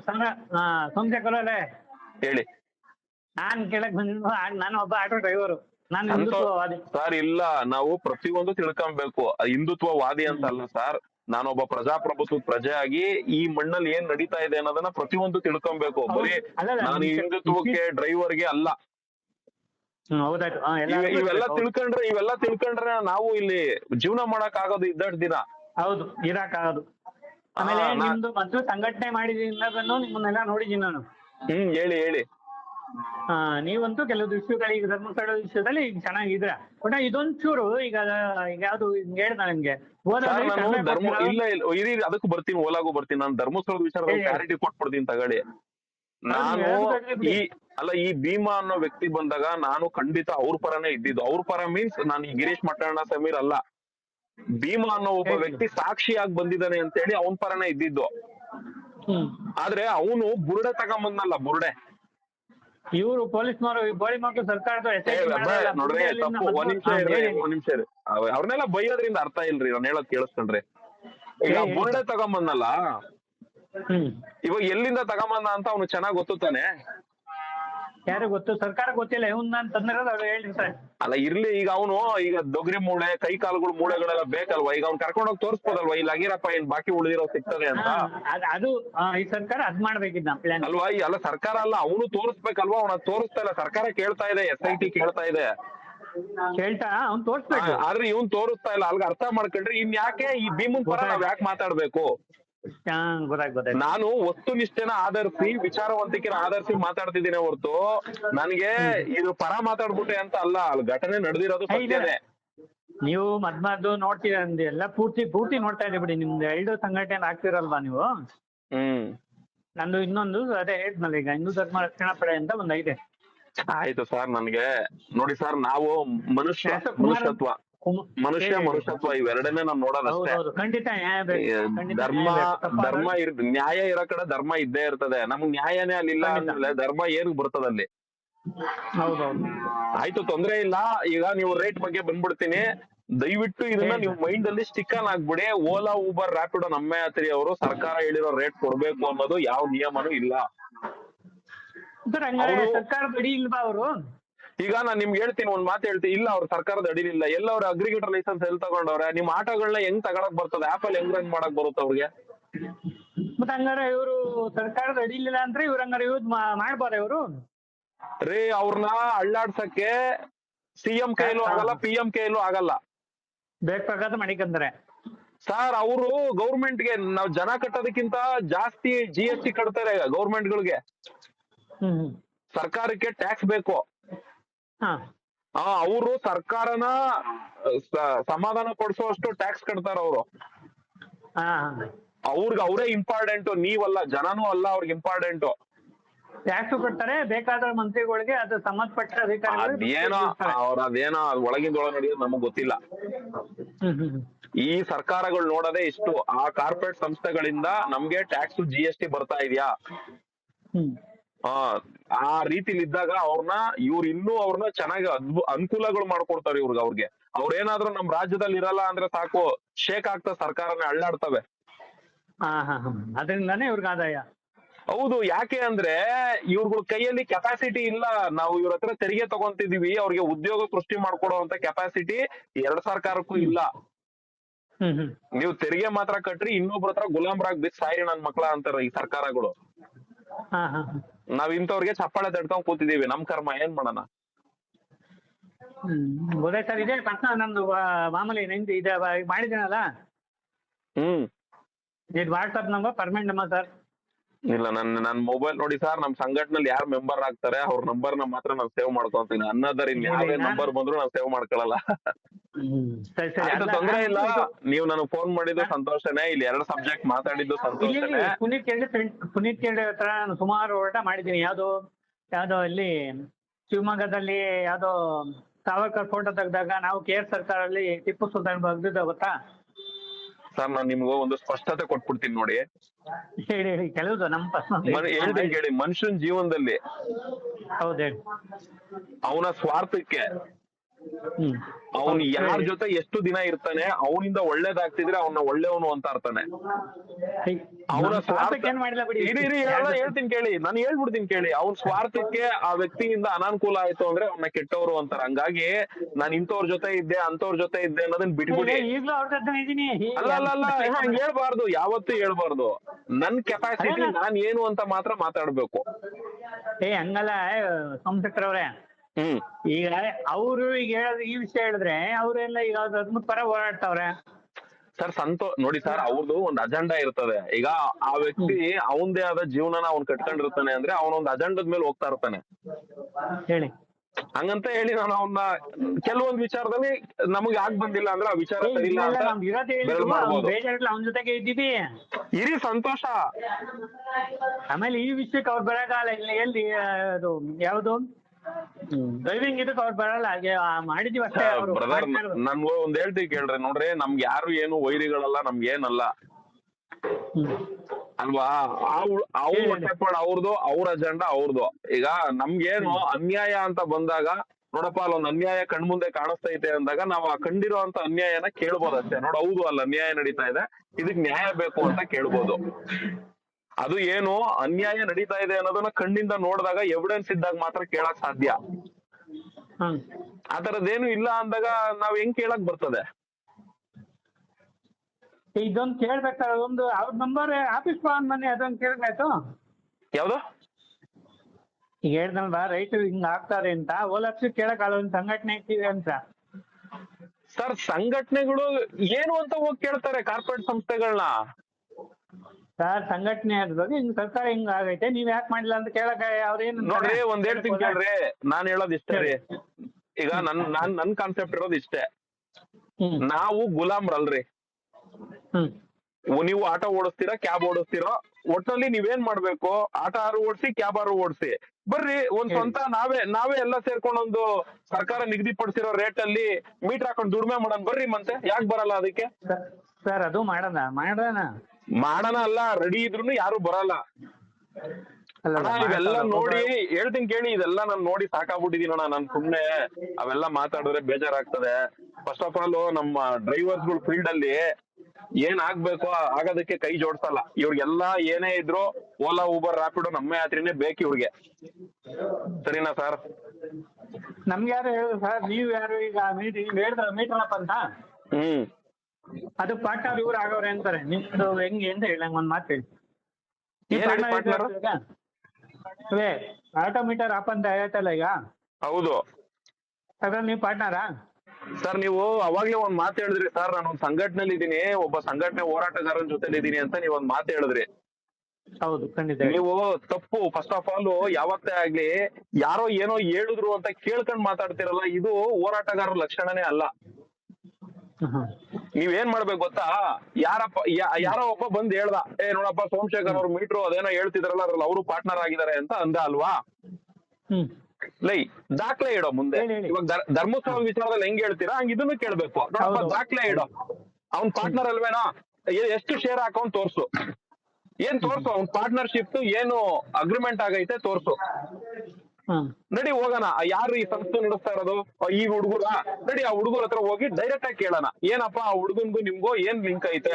ಸಂಘ ಹೇಳಿ. ನಾನ್ ಕೇಳಕ್ ಬಂದಿದ್ದು ನಾನು ಒಬ್ಬ ಆಟೋ ಡ್ರೈವರ್ ನಾನು ಹಿಂದುತ್ವವಾದಿ. ಸರ್ ಇಲ್ಲ. ನಾವು ಪ್ರತಿಯೊಂದು ತಿಳ್ಕೊಬೇಕು. ಹಿಂದುತ್ವವಾದಿ ಅಂತ ಅಲ್ಲ ಸರ್. ನಾನೊಬ್ಬ ಪ್ರಜಾಪ್ರಭುತ್ವ ಪ್ರಜೆ ಆಗಿ ಈ ಮಣ್ಣಲ್ಲಿ ಏನ್ ನಡೀತಾ ಇದೆ ಅನ್ನೋದನ್ನ ಪ್ರತಿಯೊಂದು ತಿಳ್ಕೊಬೇಕು. ಬರೀ ನಾನು ಹಿಂದುತ್ವಕ್ಕೆ ಡ್ರೈವರ್ಗೆ ಅಲ್ಲ. ಇವೆಲ್ಲ. ತಿಳ್ಕೊಂಡ್ರೆ ಇವೆಲ್ಲ ತಿಳ್ಕೊಂಡ್ರೆ ನಾವು ಇಲ್ಲಿ ಜೀವನ ಮಾಡಕ್ ಆಗೋದು ಇದ್ದಷ್ಟು ದಿನ. ಹೌದು ಇರಾಕ್ ಆಗೋದು. ಆಮೇಲೆ ನಿಮ್ದು ಮತ್ತು ಸಂಘಟನೆ ಮಾಡಿದ್ರಿಂದ ನಿಮ್ಮನ್ನೆಲ್ಲ ನೋಡಿದೀನಿ ನಾನು. ಹ್ಮ್ ಹೇಳಿ ಹೇಳಿ. ನೀವಂತೂ ಕೆಲವು ವಿಷಯಗಳಿಗೆ ಧರ್ಮಸ್ಥಳ ವಿಷಯದಲ್ಲಿ ಈಗ ಚೆನ್ನಾಗಿದ್ರ ಬಟ್ ಇದೊಂಚೂರು ಈಗ ಈಗ ಯಾವ್ದು ಹಿಂಗ್ ಹೇಳ್ದ ನಿಮ್ಗೆ? ಹೋದಲ್ಲಿ ಸರ್ ನಾನು ಕಡಿಮೆ ಧರ್ಮ ಇಲ್ಲ ಇಲ್ಲ ಇರಿ ಅದಕ್ಕೂ ಬರ್ತೀನಿ ಓಲಾಗೂ ಬರ್ತೀನಿ. ನಾನು ಧರ್ಮಸ್ಥಳದ ವಿಚಾರದಲ್ಲಿ. ಕ್ಲಾರಿಟಿ ಕೊಟ್ಬಿಡ್ತೀನಿ ತಗೊಳ್ಳಿ. ನಾನು. ಈ ಅಲ್ಲ ಈ ಭೀಮಾ ಅನ್ನೋ ವ್ಯಕ್ತಿ ಬಂದಾಗ ನಾನು ಖಂಡಿತ ಅವ್ರ ಪರನೇ ಇದ್ದಿದ್ದು. ಅವ್ರ ಪರ ಮೀನ್ಸ್ ನಾನು ಈ ಗಿರೀಶ್ ಮಟ್ಟಣ್ಣ ಸಮೀರ್ ಅಲ್ಲ. ಭೀಮಾ ಅನ್ನೋ ಒಬ್ಬ. ವ್ಯಕ್ತಿ ಸಾಕ್ಷಿಯಾಗಿ ಬಂದಿದ್ದಾನೆ ಅಂತ ಹೇಳಿ ಅವನ್ ಪರನೇ ಇದ್ದಿದ್ದು. ಆದ್ರೆ ಅವನು ಬುರುಡೆ ತಗೊಂಬಂದಲ್ಲ ಬುರುಡೆ. ಇವರು ಪೊಲೀಸ್ ಬೋಳಿ ಮಕ್ಕಳು ಸರ್ಕಾರದ ಏ, ಅಬ್ಬಾ, ನೋಡ್ರಿ ತಪ್ಪು. ಒಂದ್ ನಿಮಿಷ ಇರ್ರಿ ಒಂದ್ ನಿಮಿಷ ಇರ್ರಿ. ಅವ್- ಅವ್ರನ್ನೆಲ್ಲ ಬೈಯೋದ್ರಿಂದ ಅರ್ಥ ಇಲ್ರಿ ನಾನು ಹೇಳೋದ್ ಕೇಳಿಸ್ಕೊಂಡ್ರಿ. ಈಗ. ಬುರುಡೆ ತಗೊಂಬಂದಲ್ಲ ಇವಾಗ ಎಲ್ಲಿಂದ ತಗೊಂಬಂದ ಅಂತ ಅವ್ನು ಚೆನ್ನಾಗ್ ಗೊತ್ತು ತಾನೆ? ಯಾರು ಗೊತ್ತು? ಸರ್ಕಾರ ಗೊತ್ತಿಲ್ಲ. ಇವನ್ ನಾನ್ ತಂದಿರೋದು ಅವ್ರು ಹೇಳಿರ್ತಾರೆ ಅಲ್ಲ ಇರ್ಲಿ. ಈಗ ಅವನು ಈಗ ದೊಗ್ರಿ ಮೂಳೆ ಕೈ ಕಾಲುಗಳು ಮೂಳೆಗಳೆಲ್ಲ ಬೇಕಲ್ವಾ? ಈಗ ಅವ್ನು ಕರ್ಕೊಂಡೋಗಿ ತೋರಿಸ್ಬೋದಲ್ವಾ? ಇಲ್ಲಿ ಅಗಿರಪ್ಪ ಏನ್ ಬಾಕಿ ಉಳಿದಿರೋ ಸಿಗ್ತದೆ ಅಂತ? ಅದ್- ಅದು ಆ, ಈ ಸರ್ಕಾರ ಅದ್ ಮಾಡ್ಬೇಕಿದ್ ನಾ ಪ್ಲಾನ್ ಅಲ್ವಾ? ಈ ಅಲ್ಲ ಸರ್ಕಾರ ಅಲ್ಲ ಅವನು ತೋರಿಸ್ಬೇಕಲ್ವಾ? ಅವನ ತೋರಿಸ್ತಾ ಇಲ್ಲ. ಸರ್ಕಾರ ಕೇಳ್ತಾ ಇದೆ ಎಸ್ ಐ ಟಿ ಕೇಳ್ತಾ ಇದೆ. ಕೇಳ್ತಾ? ಅವ್ನ್ ತೋರ್ಸ್ಬೇಕು. ಆದ್ರೆ ಇವ್ನ್ ತೋರಿಸ್ತಾ ಇಲ್ಲ. ಅಲ್ಗ ಅರ್ಥ ಮಾಡ್ಕೊಂಡ್ರಿ ಇನ್ ಯಾಕೆ ಈ ಭೀಮನ್ ಪರ ನಾವ್ ಯಾಕೆ ಮಾತಾಡ್ಬೇಕು? ನಾನು ವಸ್ತುನಿಷ್ಠೆನ ಆಧರಿಸಿ ವಿಚಾರವಂತಿಕೆನ ಆಧರಿಸಿ ಮಾತಾಡ್ತಿದ್ದೀನಿ ಹೊರತು. ನನ್ಗೆ ಇದು ಪರ ಮಾತಾಡ್ಬಿಟ್ಟೆ ಅಂತ ಅಲ್ಲ ಅಲ್ಲಿ ಘಟನೆ ನಡೆದಿರೋದು. ಸತ್ಯನೇ ನೀವು ಮದ್ಮದ್ದು ನೋಡ್ತೀರ ಎಲ್ಲ ಪೂರ್ತಿ ಪೂರ್ತಿ ನೋಡ್ತಾ ಇದ್ದೀವಿ ಬಿಡಿ. ನಿಮ್ದು ಎರಡು ಸಂಘಟನೆ ಆಗ್ತಿರಲ್ವಾ ನೀವು? ಹ್ಮ್. ನಂದು ಇನ್ನೊಂದು ಅದೇ ಹೇಳ್ದ್ನಲ್ಲ ಈಗ ಹಿಂದೂ ಧರ್ಮ ರಕ್ಷಣಾ ಪಡೆ ಅಂತ ಒಂದ್ ಐತೆ. ಆಯ್ತು ಸರ್ ನನ್ಗೆ ನೋಡಿ ಸರ್ ನಾವು ಮನುಷ್ಯ ಮನುಷ್ಯತ್ವ. ಮನುಷ್ಯ. ಮನುಷ್ಯತ್ವ ಇವೆರಡನ್ನೇ ನಾನ್ ನೋಡೋದಷ್ಟೇ ಖಂಡಿತ ನ್ಯಾಯ ಬೇಕು. ಧರ್ಮ ಧರ್ಮ ಇರ್ ನ್ಯಾಯ ಇರೋ ಕಡೆ ಧರ್ಮ ಇದ್ದೇ ಇರ್ತದೆ. ನಮ್ಗ್ ನ್ಯಾಯನೇ ಅಲ್ಲಿಲ್ಲ ಅಂದ್ರೆ ಧರ್ಮ ಏನ್ ಬರ್ತದಲ್ಲಿ ಆಯ್ತು ತೊಂದ್ರೆ ಇಲ್ಲ. ಈಗ ನೀವು ರೇಟ್ ಬಗ್ಗೆ ಬಂದ್ಬಿಡ್ತೀನಿ. ದಯವಿಟ್ಟು ಇದನ್ನ. ನೀವು ಮೈಂಡ್ ಅಲ್ಲಿ ಸ್ಟಿಕ್ ಸ್ಟಿಕ್ಕನ್ ಆಗ್ಬಿಡಿ. ಓಲಾ ಊಬರ್ ರ್ಯಾಪಿಡೋ ನಮ್ಮ ಯಾತ್ರಿ ಅವರು ಸರ್ಕಾರ ಹೇಳಿರೋ ರೇಟ್ ಕೊಡ್ಬೇಕು ಅನ್ನೋದು ಯಾವ ನಿಯಮನೂ ಇಲ್ಲ. ಸರ್ಕಾರ ಬಡಿ ಇಲ್ವಾ ಅವರು? ಈಗ ನಾನು ನಿಮ್ಗೆ ಹೇಳ್ತೀನಿ ಒಂದ್ ಮಾತು ಹೇಳ್ತೀನಿ. ಇಲ್ಲ ಅವ್ರ ಸರ್ಕಾರದ ಅಡಿಲಿಲ್ಲ. ಎಲ್ಲ ಅವ್ರ ಅಗ್ರಿಗೇಟರ್ ಲೈಸೆನ್ಸ್ ಎಲ್ಲಿ ತಗೊಂಡವ್ರೆ? ನಿಮ್ ಆಟೋಗಳನ್ನ ಹೆಂಗ್ ತಗೊಳಕ್ ಬರ್ತದೆ? ಆಪಲ್ ಹೆಂಗ್ ರನ್ ಮಾಡಕ್ ಬರುತ್ತೆ ಅವ್ರಿಗೆ? ಮತ್ತೆ ಹಂಗಾರೆ ಇವರು ಸರ್ಕಾರದ ಅಡಿಲಿಲ್ಲ ಅಂದ್ರೆ ಇವ್ರ ಹಂಗಾರ ಯೂಸ್ ಮಾಡ್ಬಾರ ಇವರು? ರೀ ಅವ್ರನ್ನ ಅಳ್ಳಾಡ್ಸಕ್ಕೆ ಸಿಎಂ ಕೈಲೂ ಆಗಲ್ಲ ಪಿ ಎಂ ಕೈಲೂ ಆಗಲ್ಲ. ಬೇಕಾಗದ ಮಾಡಿಕಂದ್ರೆ. ಸರ್ ಅವರು ಗೌರ್ಮೆಂಟ್ಗೆ ನಾವ್ ಜನ ಕಟ್ಟೋದಕ್ಕಿಂತ ಜಾಸ್ತಿ ಜಿ ಎಸ್ ಟಿ ಕಟ್ತಾರೆ ಗೌರ್ಮೆಂಟ್ಗಳಿಗೆ. ಹ್ಮ್ ಹ್ಮ್. ಸರ್ಕಾರಕ್ಕೆ ಟ್ಯಾಕ್ಸ್ ಬೇಕು. ಆ ಅವರು ಸರ್ಕಾರನ ಸಮಾಧಾನ ಪಡಿಸುವಷ್ಟು ಟ್ಯಾಕ್ಸ್ ಕಟ್ತಾರ ಅವರು. ಅವ್ರಿಗೆ ಅವರೇ ಇಂಪಾರ್ಟೆಂಟ್ ನೀವಲ್ಲ ಜನನೂ ಅಲ್ಲ ಅವ್ರಿಗೆ ಇಂಪಾರ್ಟೆಂಟ್ ಟ್ಯಾಕ್ಸ್ ಕಟ್ತಾರೆ ಬೇಕಾದ ಮಂತ್ರಿಗಳಿಗೆ ಅದು ಸಂಬಂಧಪಟ್ಟ ಅದೇನೋ ಅವ್ರ ಅದೇನೋ ಅದ್ ಒಳಗಿಂದ ಒಳಗ್ ನಡೆಯೋದು ನಮಗ್ ಗೊತ್ತಿಲ್ಲ. ಈ ಸರ್ಕಾರಗಳು ನೋಡದೆ ಇಷ್ಟು ಆ ಕಾರ್ಪೊರೇಟ್ ಸಂಸ್ಥೆಗಳಿಂದ ನಮ್ಗೆ ಟ್ಯಾಕ್ಸ್ ಜಿ ಎಸ್ ಟಿ ಬರ್ತಾ ಇದೆಯಾ? ಆ ಆ ರೀತಿಲಿ ಇದ್ದಾಗ ಅವ್ರನ್ನ ಇವ್ರು ಇನ್ನೂ ಅವ್ರನ್ನ ಚೆನ್ನಾಗಿ ಅದ್ಭು ಅನುಕೂಲಗಳು ಮಾಡ್ಕೊಡ್ತಾರೆ ಇವ್ರಿಗೆ ಅವ್ರಿಗೆ. ಅವ್ರೇನಾದ್ರೂ ನಮ್ ರಾಜ್ಯದಲ್ಲಿ ಇರಲ್ಲ ಅಂದ್ರೆ ಸಾಕು ಶೇಕ್ ಆಗ್ತಾ ಸರ್ಕಾರನ ಅಳ್ಳಾಡ್ತವೆ. ಅದರಿಂದಾನೇ ಇವ್ರಿಗೆ ಆದಾಯ. ಹೌದು ಯಾಕೆ ಅಂದ್ರೆ ಇವ್ರಗಳ ಕೈಯಲ್ಲಿ ಕೆಪಾಸಿಟಿ ಇಲ್ಲ. ನಾವು ಇವ್ರ ಹತ್ರ ತೆರಿಗೆ ತಗೊಂತಿದೀವಿ ಅವ್ರಿಗೆ ಉದ್ಯೋಗ ಸೃಷ್ಟಿ ಮಾಡ್ಕೊಡುವಂತ ಕೆಪಾಸಿಟಿ ಎರಡ್ ಸರ್ಕಾರಕ್ಕೂ ಇಲ್ಲ. ನೀವು ತೆರಿಗೆ ಮಾತ್ರ ಕಟ್ರಿ ಇನ್ನೊಬ್ರ ಹತ್ರ ಗುಲಾಮ್ರಾಗ್ ಬಿಸ್ ಸಾಯಿರಿ ನನ್ ಮಕ್ಳ ಅಂತಾರ ಈ ಸರ್ಕಾರಗಳು. ಹಾ ಹಾ ಹಾ. ನಾವ್ ಇಂಥವ್ರಿಗೆ ಚಪ್ಪಾಳೆ ತಡ್ಕೊಂಡ್ ಕೂತಿದೀವಿ ನಮ್ ಕರ್ಮ ಏನ್ ಮಾಡೋಣ? ಹ್ಮ್ ಸರ್. ಇದೇ ಪರ್ಸನಲ್ ನಂದು ವಾ- ಮಾಮೂಲಿ ನಿಂದು ಇದೆ ಮಾಡಿದ್ದೀನಲ್ಲ? ಹ್ಮ್. ಇದು WhatsApp number permanent number sir ಇಲ್ಲ ನನ್ ನನ್ ಮೊಬೈಲ್ ನೋಡಿ ಸರ್ ನಮ್ ಸಂಘಟನೆಯಲ್ಲಿ ಯಾರು ಮೆಂಬರ್ ಆಗ್ತಾರೆ ಅವ್ರ ನಂಬರ್ನ ಮಾತ್ರ ನಾನು ಸೇವ್ ಮಾಡ್ಕೊಂತೀನಿ. ಅನ್ನೋದರ ಇನ್ ಯಾವ್ದೇ ನಂಬರ್ ಬಂದ್ರು ನಾನು ಸೇವ್ ಮಾಡ್ಕೊಳಲ್ಲ. ಸರಿ ಸರಿ. ಆಯ್ತು ಅಲ್ಲ, ತೊಂದ್ರೆ ಇಲ್ಲ. ನೀವ್ ನನಗೆ ಫೋನ್ ಮಾಡಿದ್ದು ಸಂತೋಷನೇ ಇಲ್ಲಿ ಎರಡು ಸಬ್ಜೆಕ್ಟ್ ಮಾತಾಡಿದ್ದು ಇಲ್ಲಿ ಸಂತೋಷನೇ. ಪುನೀತ್ ಕೇಳಿ ಪುನೀತ್ ಕೇಳಿ ಹತ್ರ ನಾನು ಸುಮಾರು ಹೋರಾಟ ಮಾಡಿದೀನಿ ಯಾವ್ದು ಯಾವ್ದೋ ಇಲ್ಲಿ ಶಿವಮೊಗ್ಗದಲ್ಲಿ ಯಾವ್ದೋ ಸಾವರ್ಕರ್ ಫೋಟೋ ತೆಗ್ದಾಗ ನಾವು ಕೇರ್ ಸರ್ಕಾರಲ್ಲಿ ಟಿಪ್ಪು ಸುಲ್ತಾನ್ ಬಗ್ದಿದ್ದ ಗೊತ್ತಾ? ಸರ್ ನಾನು ನಿಮ್ಗೆ ಒಂದು ಸ್ಪಷ್ಟತೆ ಕೊಟ್ಬಿಡ್ತೀನಿ ನೋಡಿ. ಹೇಳಿ ಹೇಳಿ ಕೆಲವುದು ನಮ್ಮ ಮನ್- ಹೇಳ್ತೀನಿ ಕೇಳಿ ಮನುಷ್ಯನ ಜೀವನದಲ್ಲಿ ಹೌದು ಹೇಳಿ. ಅವನ ಸ್ವಾರ್ಥಕ್ಕೆ ಅವನು ಯಾರ ಜೊತೆ ಎಷ್ಟು ದಿನ ಇರ್ತಾನೆ ಅವನಿಂದ ಒಳ್ಳೇದಾಗ್ತಿದ್ರೆ ಅವನ ಒಳ್ಳೆಯವನು ಅಂತ ಅರ್ಥನೆ. ಅವನ ಹೇಳ್ತೀನಿ ಕೇಳಿ. ನಾನು ಹೇಳ್ಬಿಡ್ತೀನಿ ಕೇಳಿ. ಅವನ ಸ್ವಾರ್ಥಕ್ಕೆ ಆ ವ್ಯಕ್ತಿಯಿಂದ ಅನಾನುಕೂಲ ಆಯ್ತು ಅಂದ್ರೆ ಅವನ್ನ ಕೆಟ್ಟವರು ಅಂತಾರೆ. ಹಂಗಾಗಿ ನಾನ್ ಇಂಥವ್ರ ಜೊತೆ ಇದ್ದೆ ಅಂತವ್ರ ಜೊತೆ ಇದ್ದೆ ಅನ್ನೋದನ್ನ ಬಿಟ್ಬಿಡಿ. ಅವ್ರ ಅಲ್ಲ ಅಲ್ಲ ಅಲ್ಲ ಹಂಗ ಹೇಳ್ಬಾರ್ದು. ಯಾವತ್ತೂ ಹೇಳ್ಬಾರ್ದು. ನನ್ ಕೆಪಾಸಿಟಿ. ನಾನ್ ಏನು ಅಂತ ಮಾತ್ರ ಮಾತಾಡ್ಬೇಕು. ಏ ಹಂಗಲ್ಲ ಸೋಮಶೇಖರ್ ಹ್ಮ್ ಈಗ ಅವರು ಈಗ ಹೇಳೋದು ಈ ವಿಷಯ ಹೇಳಿದ್ರೆ ಅವರೆಲ್ಲ ಈಗ ಅದನ್ನ ಪರ ಹೋರಾಡ್ತಾವ್ರೆ. ಸರ್ ಸಂತೋ ನೋಡಿ ಸರ್ ಅವ್ರದ್ದು ಒಂದ್ ಅಜೆಂಡಾ ಇರ್ತದೆ. ಈಗ ಆ ವ್ಯಕ್ತಿ ಅವಂದೇ ಆದ ಜೀವನನ ಅವ್ನ್ ಕಟ್ಕೊಂಡಿರ್ತಾನೆ ಅಂದ್ರೆ ಅವನೊಂದ್ ಅಜೆಂಡದ ಮೇಲೆ ಹೋಗ್ತಾ ಇರ್ತಾನೆ. ಹೇಳಿ. ಹಂಗಂತ ಹೇಳಿ ನಾನು ಅವನ್ನ ಕೆಲವೊಂದ್ ವಿಚಾರದಲ್ಲಿ ನಮಗೆ ಆಗ್ ಬಂದಿಲ್ಲ ಅಂದ್ರೆ ಆ ವಿಚಾರ ಅವ್ನು ಜೊತೆಗೆ ಇದ್ದೀವಿ. ಇರಿ ಸಂತೋಷ. ಆಮೇಲೆ ಈ ವಿಷಯಕ್ಕೆ ಅವ್ರು ಬರಗಾಲ ಎಲ್ಲಿ ಅದು ಯಾವುದು? ಡ್ರೈವಿಂಗ್ ಇದಕ್ಕೆ ಅವ್ರು ಬರಲ್ಲ ಹಾಗೆ ಮಾಡಿದೀವಿ ಅಷ್ಟೇ ಅವರು. ಬ್ರದರ್ ನನ್ಗೂ ಒಂದ್ ಹೇಳ್ತೀವಿ ಕೇಳ್ರಿ ನೋಡ್ರಿ ನಮ್ಗೆ ಯಾರು ಏನು ವೈರಿಗಳಲ್ಲ ನಮ್ಗೆ ಏನಲ್ಲ. ಅಲ್ವಾ? ಅವ್ರು ಅವ್ರ ಹೇಳಿ. ಅವ್ರದು ಅವ್ರದ್ದು ಅವ್ರ ಅಜೆಂಡಾ ಅವ್ರದ್ದು ಈಗ ನಮ್ಗೇನು ಅನ್ಯಾಯ ಅಂತ ಬಂದಾಗ ನೋಡಪ್ಪ ಅಲ್ಲೊಂದ್ ಅನ್ಯಾಯ ಕಣ್ಮುಂದೆ ಕಾಣಿಸ್ತೈತೆ ಅಂದಾಗ ನಾವು ಆ ಕಂಡಿರೋ ಅಂತ ಅನ್ಯಾಯನ ಕೇಳ್ಬೋದಷ್ಟೇ. ನೋಡ್ ಹೌದು ಅಲ್ಲ ಅನ್ಯಾಯ ನಡೀತಾ ಇದೆ ಇದಕ್ ನ್ಯಾಯ ಬೇಕು ಅಂತ ಕೇಳ್ಬೋದು. ಅದು ಏನು ಅನ್ಯಾಯ ನಡೀತಾ ಇದೆ ಅನ್ನೋದನ್ನ ಕಣ್ಣಿಂದ ನೋಡಿದಾಗ ಎವಿಡೆನ್ಸ್ ಇದ್ದಾಗ ಮಾತ್ರ ಕೇಳಕ್ ಸಾಧ್ಯ. ಆತರದೇನು ಇಲ್ಲ ಅಂದಾಗ ನಾವ್ ಹೆಂಗ್ ಕೇಳಕ್ ಬರ್ತದೆ? ಇದೊಂದು ಕೇಳ್ಬೇಕಾದ್ರೆ ಒಂದು ಅವ್ರ ನಂಬರ್ ಆಫೀಸ್ ಫೋನ್ ಮನೆ ಅದೊಂದು ಕೇಳಬೇಕಾಯ್ತು ಯಾವ್ದು? ಈಗ ಹೇಳ್ದಲ್ವಾ ರೈತರು ಹಿಂಗ್ ಆಗ್ತಾರೆ ಅಂತ ಓಲಕ್ಷ ಕೇಳಕ್ ಒಂದು ಸಂಘಟನೆ ಇಟ್ಟಿದೆ ಅಂತ. ಸರ್ ಸಂಘಟನೆಗಳು ಏನು ಅಂತ ಹೋಗಿ ಕೇಳ್ತಾರೆ ಕಾರ್ಪೊರೇಟ್ ಸಂಸ್ಥೆಗಳನ್ನ ಸರ್ ಸಂಘಟನೆ ಆದ್ರೂ ಹಿಂಗ್ ಸರ್ಕಾರ ಹಿಂಗ್ ಆಗೈತೆ. ನೀವ್ ಯಾಕೆ ಮಾಡಿಲ್ಲ ಅಂತ ಕೇಳಕ ಅವ್ರೇನ್ ನೋಡ್ರಿ ಒಂದ್ ಹೇಳ್ತೀನಿ ಕೇಳ್ರಿ. ನಾನ್ ಹೇಳೋದ್ ಇಷ್ಟೇ ರೀ. ಈಗ ನನ್ ನಾನ್ ನನ್ ಕಾನ್ಸೆಪ್ಟ್ ಇರೋದು ಇಷ್ಟೇ. ನಾವು ಗುಲಾಮ್ರಲ್ರಿ ನೀವು ಆಟೋ ಓಡಿಸ್ತೀರಾ ಕ್ಯಾಬ್ ಓಡಿಸ್ತೀರೋ? ಒಟ್ನಲ್ಲಿ ನೀವೇನ್ ಮಾಡ್ಬೇಕು? ಆಟೋ ಆರು ಓಡಿಸಿ ಕ್ಯಾಬ್ ಆರು ಓಡಿಸಿ. ಬರ್ರಿ ಒಂದ್ ಸ್ವಂತ ನಾವೇ ನಾವೇ ಎಲ್ಲ ಸೇರ್ಕೊಂಡು ಒಂದು ಸರ್ಕಾರ ನಿಗದಿಪಡಿಸಿರೋ ರೇಟ್ ಅಲ್ಲಿ ಮೀಟರ್ ಹಾಕೊಂಡು ದುಡಿಮೆ ಮಾಡೋಣ ಬರ್ರಿ ಮತ್ತೆ. ಯಾಕೆ ಬರಲ್ಲ ಅದಕ್ಕೆ? ಸರ್- ಸರ್ ಅದು ಮಾಡೋಣ ಮಾಡೋಣ. ಮಾಡೋಣ ಅಲ್ಲ ರೆಡಿ ಇದ್ರು ಯಾರು ಬರಲ್ಲ. ಅಣ್ಣ ಇವೆಲ್ಲ ನೋಡಿ ಹೇಳ್ತೀನಿ ಕೇಳಿ ಇದೆಲ್ಲ ನಾನು ನೋಡಿ ಸಾಕಾಗ್ಬಿಟ್ಟಿದೀನಿ ಅಣ್ಣ ನಾನ್ ಸುಮ್ನೆ ಅವೆಲ್ಲ ಮಾತಾಡಿದ್ರೆ ಬೇಜಾರಾಗ್ತದೆ. ಫಸ್ಟ್ ಆಫ್ ಆಲ್ ನಮ್ಮ ಡ್ರೈವರ್ಸ್ಗಳು ಫೀಲ್ಡ್ ಅಲ್ಲಿ ಏನ್ ಆಗ್ಬೇಕು ಆಗೋದಕ್ಕೆ ಕೈ ಜೋಡ್ಸಲ್ಲ. ಇವ್ರಿಗೆಲ್ಲ ಏನೇ ಇದ್ರು ಓಲಾ ಊಬರ್ ರಾಪಿಡ್ ನಮ್ಮ ಯಾತ್ರಿನೇ ಬೇಕು ಇವ್ರಿಗೆ. ಸರಿನಾ ಸರ್ ನಮ್ಗೆ ಯಾರು ಹೇಳಿದ್ರು ಸರ್ ನೀವ್ ಯಾರು ಈಗ ಮೀಟಿಂಗ್ ಹೇಳಿದ್ರ ಮೀಟರ್ ಅಪ್ ಅಂತ? ಹ್ಮ್. ಅದು ಪಾರ್ಟ್ನರ್ ಇವ್ರು ಆಗವ್ರೆ ಅಂತಾರೆ. ನಿಮ್ದು ಹೆಂಗೆ ಅಂತ ಹೇಳಿ ನಂಗೆ ಒಂದ್ ಮಾತು ಹೇಳಿ. ಆಟೋಮೀಟರ್ ಆಪ್ ಅಂತ ಹೇಳ್ತಲ್ಲ ಈಗ? ಹೌದು. ಅದ್ರಲ್ಲಿ ನೀವು ಪಾರ್ಟ್ನರಾ ಸರ್ ನೀವು ಅವಾಗ್ಲೇ ಒಂದ್ ಮಾತು ಹೇಳಿದ್ರಿ ಸರ್. ನಾನು ಒಂದ್ ಸಂಘಟನೆ ಇದೀನಿ ಒಬ್ಬ ಸಂಘಟನೆ ಹೋರಾಟಗಾರನ ಜೊತೆಲಿ ಇದೀನಿ ಅಂತ ನೀವ್ ಒಂದ್ ಮಾತು ಹೇಳಿದ್ರಿ. ಹೌದು ಖಂಡಿತ. ನೀವು ತಪ್ಪು. ಫಸ್ಟ್ ಆಫ್ ಆಲ್ ಯಾವತ್ತೇ ಆಗ್ಲಿ ಯಾರೋ ಏನೋ ಹೇಳಿದ್ರು ಅಂತ ಕೇಳ್ಕೊಂಡ್ ಮಾತಾಡ್ತಿರಲ್ಲ ಇದು ಹೋರಾಟಗಾರರ ಲಕ್ಷಣನೇ ಅಲ್ಲ. ಹ್ಮ್. ನೀವ್ ಏನ್ ಮಾಡ್ಬೇಕು ಗೊತ್ತಾ? ಯಾರಪ್ಪ ಯಾರೋ ಒಬ್ಬ ಬಂದ್ ಹೇಳ್ದ ಏ ನೋಡಪ್ಪ ಸೋಮಶೇಖರ್ ಅವ್ರ ಮೀಟ್ರು ಅದೇನೋ ಹೇಳ್ತಿದ್ರಲ್ಲ ಅದ್ರಲ್ಲಿ ಅವರು ಪಾರ್ಟ್ನರ್ ಆಗಿದ್ದಾರೆ ಅಂತ ಅಂದ ಅಲ್ವಾ? ಲೈ ದಾಖಲೆ ಇಡೋ ಮುಂದೆ. ಇವಾಗ ಧರ್ಮೋತ್ಸವ ಧರ್ಮಸ್ಥಳ ವಿಚಾರದಲ್ಲಿ ಹೆಂಗ್ ಹೇಳ್ತೀರಾ? ಹಂಗ ಇದನ್ನು ಕೇಳ್ಬೇಕು. ನೋಡಪ್ಪ. ದಾಖಲೆ ಇಡೋ. ಅವ್ನ್ ಪಾರ್ಟ್ನರ್ ಅಲ್ವೇನಾ? ಎಷ್ಟು ಶೇರ್ ಹಾಕೊಂಡ್ ತೋರ್ಸು. ಏನ್ ತೋರ್ಸು? ಅವ್ನ್ ಪಾರ್ಟ್ನರ್ಶಿಪ್ ಏನು ಅಗ್ರಿಮೆಂಟ್ ಆಗೈತೆ ತೋರ್ಸು. ನಡಿ ಹೋಗೋಣ. ಯಾರು ಈ ಸಂಸ್ಥೆ ನಡೆಸ್ತಾ ಇರೋದು? ಈ ಹುಡುಗರ? ನಡಿ ಆ ಹುಡುಗರ ಹತ್ರ ಹೋಗಿ ಡೈರೆಕ್ಟ್ ಆಗಿ ಕೇಳೋಣ. ಏನಪ್ಪಾ ಆ ಹುಡುಗನ್ಗೂ ನಿಮ್ಗೂ ಏನ್ ಲಿಂಕ್ ಐತೆ?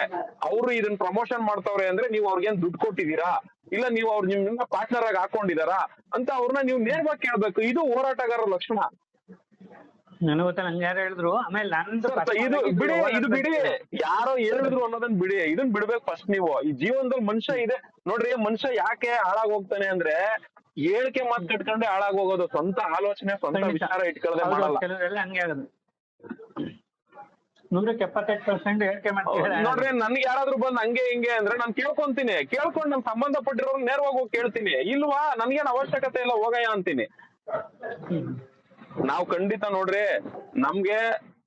ಅವ್ರು ಇದನ್ನ ಪ್ರಮೋಷನ್ ಮಾಡ್ತಾವ್ರೆ ಅಂದ್ರೆ ನೀವು ಅವ್ರಿಗೇನ್ ದುಡ್ಡು ಕೊಟ್ಟಿದ್ದೀರಾ? ಇಲ್ಲ ನೀವು ಅವ್ರ ನಿಮ್ನ ಪಾರ್ಟ್ನರ್ ಆಗಿ ಹಾಕೊಂಡಿದಾರಾ? ಅಂತ ಅವ್ರನ್ನ ನೀವು ನೇರವಾಗಿ ಕೇಳ್ಬೇಕು. ಇದು ಹೋರಾಟಗಾರರ ಲಕ್ಷಣ. ನನಗೆ ಗೊತ್ತ ನಂಗೆ ಯಾರು ಹೇಳಿದ್ರು. ಆಮೇಲೆ ನಂದು ಇದು ಬಿಡಿ ಇದು ಬಿಡಿ. ಯಾರೋ ಹೇಳಿದ್ರು ಅನ್ನೋದನ್ನ ಬಿಡಿ. ಇದನ್ ಬಿಡ್ಬೇಕು ಫಸ್ಟ್ ನೀವು. ಈ ಜೀವನದಲ್ಲಿ ಮನುಷ್ಯ ಇದೆ. ನೋಡ್ರಿ ಮನುಷ್ಯ ಯಾಕೆ ಹಾಳಾಗ್ ಹೋಗ್ತಾನೆ ಅಂದ್ರೆ ಹೇಳಿಕೆ ಮಾತು ಕಟ್ಕೊಂಡೆ ಹಾಳಾಗ್ ಹೋಗೋದು ಸ್ವಂತ ಆಲೋಚನೆ ಸ್ವಂತ ಖಂಡಿತ. ವಿಚಾರ ಇಟ್ಕೊಳ್ಳದೆ ಹೌದು, ಮಾಡಲ್ಲ. ಕೆಲವರೆಲ್ಲ ಹಂಗೆ ಆಗೋದು. ನೂರಕ್ಕೆ ಎಪ್ಪತ್ತೈದು ಪರ್ಸೆಂಟ್ ಹೇಳಿಕೆ ಮಾಡ್ತೀರಾ ನೋಡ್ರಿ ನನ್ಗೆ ಯಾರಾದ್ರೂ ಬಂದ್ ಹಂಗೆ ಹಿಂಗೆ ಅಂದ್ರೆ ನಾನು ಕೇಳ್ಕೊಂತೀನಿ. ಕೇಳ್ಕೊಂಡ್ ನನ್ ಸಂಬಂಧಪಟ್ಟಿರೋ ನೇರವಾಗಿ ಹೋಗಿ ಕೇಳ್ತೀನಿ. ಇಲ್ವಾ? ನನ್ಗೇನ್ ಅವಶ್ಯಕತೆ ಇಲ್ಲ ಹೋಗಯ್ಯ ಅಂತೀನಿ. ನಾವು ಖಂಡಿತ ನೋಡ್ರಿ ನಮ್ಗೆ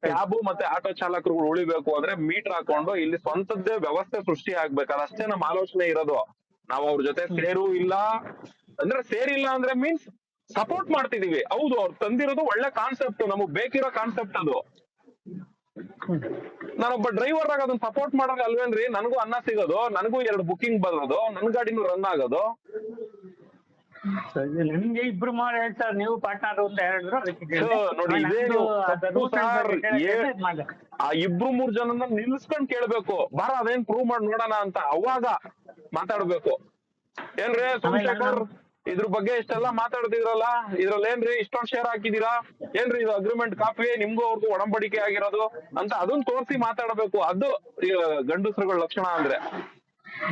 ಕ್ಯಾಬು ಮತ್ತೆ ಆಟೋ ಚಾಲಕರುಗಳು ಉಳಿಬೇಕು ಅಂದ್ರೆ ಮೀಟರ್ ಹಾಕೊಂಡು ಇಲ್ಲಿ ಸ್ವಂತದ್ದೇ ವ್ಯವಸ್ಥೆ ಸೃಷ್ಟಿ ಆಗ್ಬೇಕು. ಅಷ್ಟೇ ನಮ್ಮ ಆಲೋಚನೆ ಇರೋದು. ನಾವ್ ಅವ್ರ ಜೊತೆ ಸೇರು ಇಲ್ಲ. ಅಂದ್ರೆ ಸೇರಿಲ್ಲ ಅಂದ್ರೆ ಮೀನ್ಸ್ ಸಪೋರ್ಟ್ ಮಾಡ್ತಿದೀವಿ. ಹೌದು ಅವ್ರು ತಂದಿರೋದು ಒಳ್ಳೆ ಕಾನ್ಸೆಪ್ಟ್ ನಮಗ್ ಬೇಕಿರೋ ಕಾನ್ಸೆಪ್ಟ್ ಅದು. ನಾನೊಬ್ಬ ಡ್ರೈವರ್ ಆಗ ಅದನ್ನ ಸಪೋರ್ಟ್ ಮಾಡೋದು ಅಲ್ವೇನ್ರಿ? ನನಗೂ ಅನ್ನ ಸಿಗೋದು ನನಗೂ ಎರಡು ಬುಕಿಂಗ್ ಬರೋದು ನನ್ ಗಾಡಿನೂ ರನ್ ಆಗೋದು. ನಿಮ್ಗೆ ಇಬ್ರು ಮಾಡಿ ಹೇಳ್ತಾರೆ ನೀವು ಪಾರ್ಟ್ನರ್ ಅಂತ ಹೇಳಿದ್ರು ನೋಡಿ. ಆ ಇಬ್ರು ಮೂರ್ ಜನನ ನಿಲ್ಸ್ಕೊಂಡ್ ಕೇಳ್ಬೇಕು. ಬಾರ ಅದೇನ್ ಪ್ರೂವ್ ಮಾಡಿ ನೋಡೋಣ ಅಂತ ಅವಾಗ ಮಾತಾಡ್ಬೇಕು. ಏನ್ರಿ ಸೋಮಶೇಖರ್ ಇದ್ರ ಬಗ್ಗೆ ಇಷ್ಟೆಲ್ಲ ಮಾತಾಡ್ತಿದ್ರಲ್ಲ? ಇದ್ರಲ್ಲಿ ಏನ್ರಿ ಇಷ್ಟೊಂದ್ ಶೇರ್ ಹಾಕಿದೀರಾ? ಏನ್ರಿ ಇದು ಅಗ್ರಿಮೆಂಟ್ ಕಾಪಿ ನಿಮ್ಗೂ ಅವ್ರದ್ದು ಒಡಂಬಡಿಕೆ ಆಗಿರೋದು ಅಂತ ಅದನ್ನ ತೋರಿಸಿ ಮಾತಾಡಬೇಕು. ಅದು ಗಂಡಸ್ರುಗಳ ಲಕ್ಷಣ ಅಂದ್ರೆ.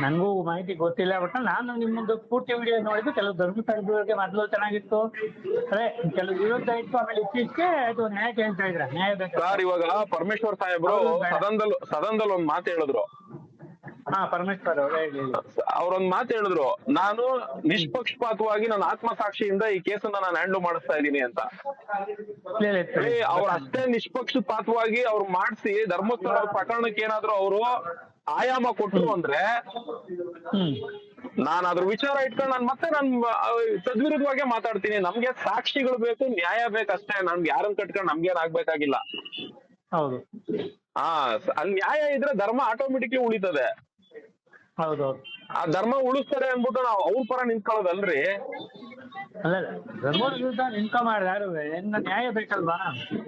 ನಂಗೂ ಮಾಹಿತಿ ಗೊತ್ತಿಲ್ಲ ಬಟ್ ನಾನು ನಿಮ್ಮದು ಪೂರ್ತಿ ವಿಡಿಯೋ ನೋಡಿದ್ದು ಕೆಲವು ಧರ್ಮ ಬಗ್ಗೆ ಮೊದಲು ಚೆನ್ನಾಗಿತ್ತು. ಅದೇ ಕೆಲವು ವಿರುದ್ಧ ಇತ್ತು ಆಮೇಲೆ ಇತ್ತೀಚೆಗೆ ಅದು ನ್ಯಾಯ ಕೇಳ್ತಾ ಇದ್ರ ನ್ಯಾಯ ಬೇಕು. ಸರ್ ಇವಾಗ ಪರಮೇಶ್ವರ್ ಸಾಹೇಬ್ರು. ಸದನದಲ್ಲಿ ಸದನದಲ್ಲಿ ಒಂದ್ ಮಾತು ಹೇಳಿದ್ರು. ಹಾ ಪರಮೇಶ್ವರ್ ಅವ್ರು ಹೇಳಿ ಹೇಳಿ. ಅವ್ರೊಂದ್ ಮಾತು ಹೇಳಿದ್ರು. ನಾನು ನಿಷ್ಪಕ್ಷಪಾತವಾಗಿ ನನ್ನ ಆತ್ಮಸಾಕ್ಷಿಯಿಂದ ಈ ಕೇಸನ್ನ ನಾನು ಹ್ಯಾಂಡಲ್ ಮಾಡಿಸ್ತಾ ಇದ್ದೀನಿ ಅಂತ. ಅವ್ರು ಅಷ್ಟೇ ನಿಷ್ಪಕ್ಷಪಾತವಾಗಿ ಅವ್ರು ಮಾಡಿಸಿ ಧರ್ಮಸ್ಥಳ ಪ್ರಕರಣಕ್ಕೆ ಏನಾದ್ರು ಅವರು ಆಯಾಮ ಕೊಟ್ರು ಅಂದ್ರೆ ನಾನು ಅದ್ರ ವಿಚಾರ ಇಟ್ಕೊಂಡು ನಾನು ಮತ್ತೆ ನಾನು ತದ್ವಿರುದ್ಧವಾಗೇ ಮಾತಾಡ್ತೀನಿ. ನಮ್ಗೆ ಸಾಕ್ಷಿಗಳು ಬೇಕು ನ್ಯಾಯ ಬೇಕಷ್ಟೇ. ನಮ್ಗೆ ಯಾರನ್ನ ಕಟ್ಕೊಂಡು ನಮ್ಗೇನ್ ಆಗ್ಬೇಕಾಗಿಲ್ಲ. ಹೌದು. ಹಾ ಅಲ್ಲಿ ನ್ಯಾಯ ಇದ್ರೆ ಧರ್ಮ ಆಟೋಮೆಟಿಕ್ಲಿ ಉಳಿತದೆ. ಹೌದು ಹೌದು. ಆ ಧರ್ಮ ಉಳಿಸ್ತಾರೆ ಅನ್ಬಿಟ್ಟು ನಾವು ಅವ್ರ ಪರ ನಿಂತ್ಕೊಳ್ಳೋದಲ್ರಿ. ಅಲ್ಲ ಧರ್ಮದ ವಿರುದ್ಧ ಯಾರು? ಇನ್ನು ನ್ಯಾಯ ಬೇಕಲ್ವಾ?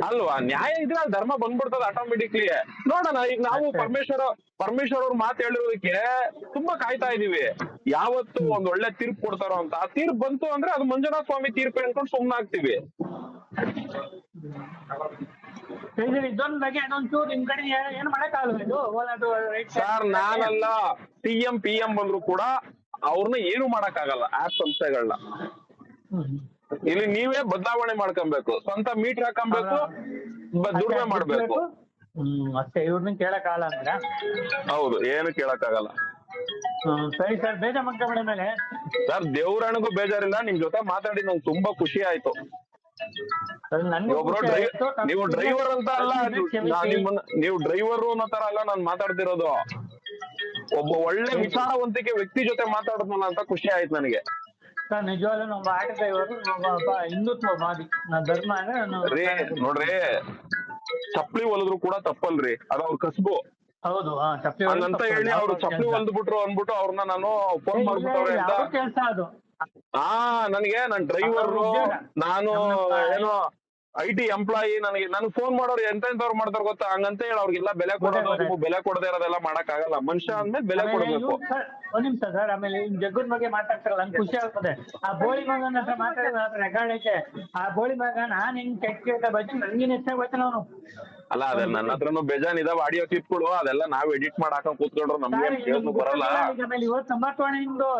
ಅಲ್ವಾ? ನ್ಯಾಯ ಇದ್ರೆ ಅಲ್ಲಿ ಧರ್ಮ ಬಂದ್ಬಿಡ್ತದ ಆಟೋಮೆಟಿಕ್ಲಿ ನೋಡೋಣ ಈಗ ನಾವು. ಪರಮೇಶ್ವರ ಪರಮೇಶ್ವರ್ ಅವ್ರ ಮಾತು ಹೇಳಿರೋದಕ್ಕೆ ತುಂಬಾ ಕಾಯ್ತಾ ಇದೀವಿ. ಯಾವತ್ತು ಒಂದ್ ಒಳ್ಳೆ ತೀರ್ಪು ಕೊಡ್ತಾರೋ ಅಂತ. ಆ ತೀರ್ಪು ಬಂತು ಅಂದ್ರೆ ಅದು ಮಂಜುನಾಥ ಸ್ವಾಮಿ ತೀರ್ಪು ಅನ್ಕೊಂಡು ಸುಮ್ಮನಾಗ್ತಿವಿ ಇದೊಂದ್ ಬಗ್ಗೆ ಅದೊಂಚೂರು ನಿಮ್ ಕಡೆ ಏನು ಮಾಡಕ್ಕಾಗಲ್ಲ ಇದು? ಸರ್ ನಾನಲ್ಲ ಸಿ ಎಂ ಪಿ ಎಂ ಬಂದ್ರು ಕೂಡ ಅವ್ರನ್ನ ಏನು ಮಾಡಕ್ಕಾಗಲ್ಲ. ಆ ಸಂಸ್ಥೆಗಳನ್ನ ಇಲ್ಲಿ ನೀವೇ ಬದಲಾವಣೆ ಮಾಡ್ಕೊಬೇಕು. ಸ್ವಂತ ಮೀಟರ್ ಹಾಕೊಬೇಕು ದುಡಿಮೆ ಮಾಡ್ಬೇಕು. ಅಷ್ಟೇ ಇವ್ರನ್ನ ಕೇಳಕ್ಕಾಗಲ್ಲ ಅಂದ್ರೆ? ಹೌದು ಏನು ಕೇಳಕ್ ಆಗಲ್ಲ ಸರಿ ಸರ್ ಬೇಜ ಮಾಡ್ಕೊಂಬಿಡ ಮೇಲೆ ಸರ್ ದೇವ್ರಣಿಗೂ ಬೇಜಾರಿಲ್ಲ ನಿಮ್ ಜೊತೆ ಮಾತಾಡಿ ನಂಗೆ ತುಂಬಾ ಖುಷಿ ಆಯ್ತು. ಒಬ್ರು. ನೀವು ಡ್ರೈವರ್ ಅಂತ ಅಲ್ಲ ನೀವು ಡ್ರೈವರ್ ಅನ್ನೋ ತರ ಅಲ್ಲ ನಾನು ಮಾತಾಡ್ತಿರೋದು. ಒಬ್ಬ ಒಳ್ಳೆ ವಿಚಾರವಂತಿಕೆ ವ್ಯಕ್ತಿ ಜೊತೆ ಮಾತಾಡಿದ್ನಲ್ಲ ಅಂತ ಖುಷಿ ಆಯ್ತು ನನಗೆ. ಸರ್ ನಿಜವಾಗ್ಲೂ ನಮ್ಮ ಆಟೋ ಡ್ರೈವರ್ ನಮ್ಮ ಹಿಂದುತ್ವ ಮಾದಿ ನಾ ಧರ್ಮ ಅಂದ್ರೆ ನಾನು ರೀ ನೋಡ್ರಿ ಚಪ್ಲಿ ಹೊಲಿದ್ರು ಕೂಡ ತಪ್ಪಲ್ರಿ ಅದ ಅವ್ರ ಕಸಬು ಹೌದು ಹಾ ಚಪ್ಪಲಿ ಹೊಲ್ದು ಹಂಗಂತ ತಪ್ಪಲ್ಲ. ಹೇಳಿ ಅವ್ರು ಅವ್ರ ಚಪ್ಲಿ ಕೆಲ್ಸ. ಹೊಲ್ದು ಬಿಟ್ರು ಅನ್ಬಿಟ್ಟು ಅವ್ರನ್ನ ನಾನು ಫೋನ್ ಮಾಡ್ಬಿಟ್ಟು ಮಾಡ್ಬಿಟ್ಟವ್ರೆ ಇಲ್ಲ, ಅಂತ ಅವ್ರ ಕೆಲ್ಸ ಅದು ಹಾ ನನ್ಗೆ ನನ್ ಡ್ರೈವರ್ ಅವ್ರ ಉದ್ಯೋಗ. ನಾನು ನಮ್ಮ ಏನೋ ಐ ಟಿ ಎಂಪ್ಲಾಯಿ ನನಗೆ ನನ್ ಫೋನ್ ಮಾಡೋರು ಎಂತೆಂತವ್ರು ಮಾಡ್ತಾರ ಗೊತ್ತಾ? ಹಂಗಂತ ಹೇಳಿ ಅವ್ರಿಗೆಲ್ಲ ಬೆಲೆ ಕೊಡೋದು. ನೀವು ಬೆಲೆ ಕೊಡದೇ ಇರೋದೆಲ್ಲ ಮಾಡಕ್ ಆಗಲ್ಲ ಮನುಷ್ಯ ಅಂದ್ಮೇಲೆ ಬೆಲೆ ಕೊಡಬೇಕು. ಒಂದ್ ನಿಮಿಷ ಸರ್ ಆಮೇಲೆ ಜಗ್ಗುನ್ ಬಗ್ಗೆ ಮಾತಾಡ್ತಾರಲ್ಲ ನಂಗೆ ಖುಷಿ ಆಗ್ತದೆ. ಆ ಬೋಳಿ ಮಗನ ಹತ್ರ ಮಾತಾಡಿದ ರೆಗಾಡಕ್ಕೆ ಆ ಬೋಳಿ ಮಗ ನಾನ್ ಹೆಂಗ್ ಕೆಟ್ಟ ಕೆಟ್ಟ ಬಗ್ಗೆ ನಂಗಿನ ಹೆಚ್ಚಾಗಿ ಬರ್ತಾನೆ ಅವನು? ಅಲ್ಲ ಅದೇ ನನ್ನ ಹತ್ರನು ಬೇಜಾನ್ ಇದಾವ ಆಡಿಯೋ ಕ್ಲಿಪ್ಗಳು ಅದೆಲ್ಲ ನಾವ್ ಎಡಿಟ್ ಮಾಡಾಕ ಕೂತ್ಕೊಂಡ್ರು ನಮ್ಗೆ ಬರಲ್ಲ. ಇವತ್ತು ಸಂಭಾಷಣೆ ನಿಮ್ದು.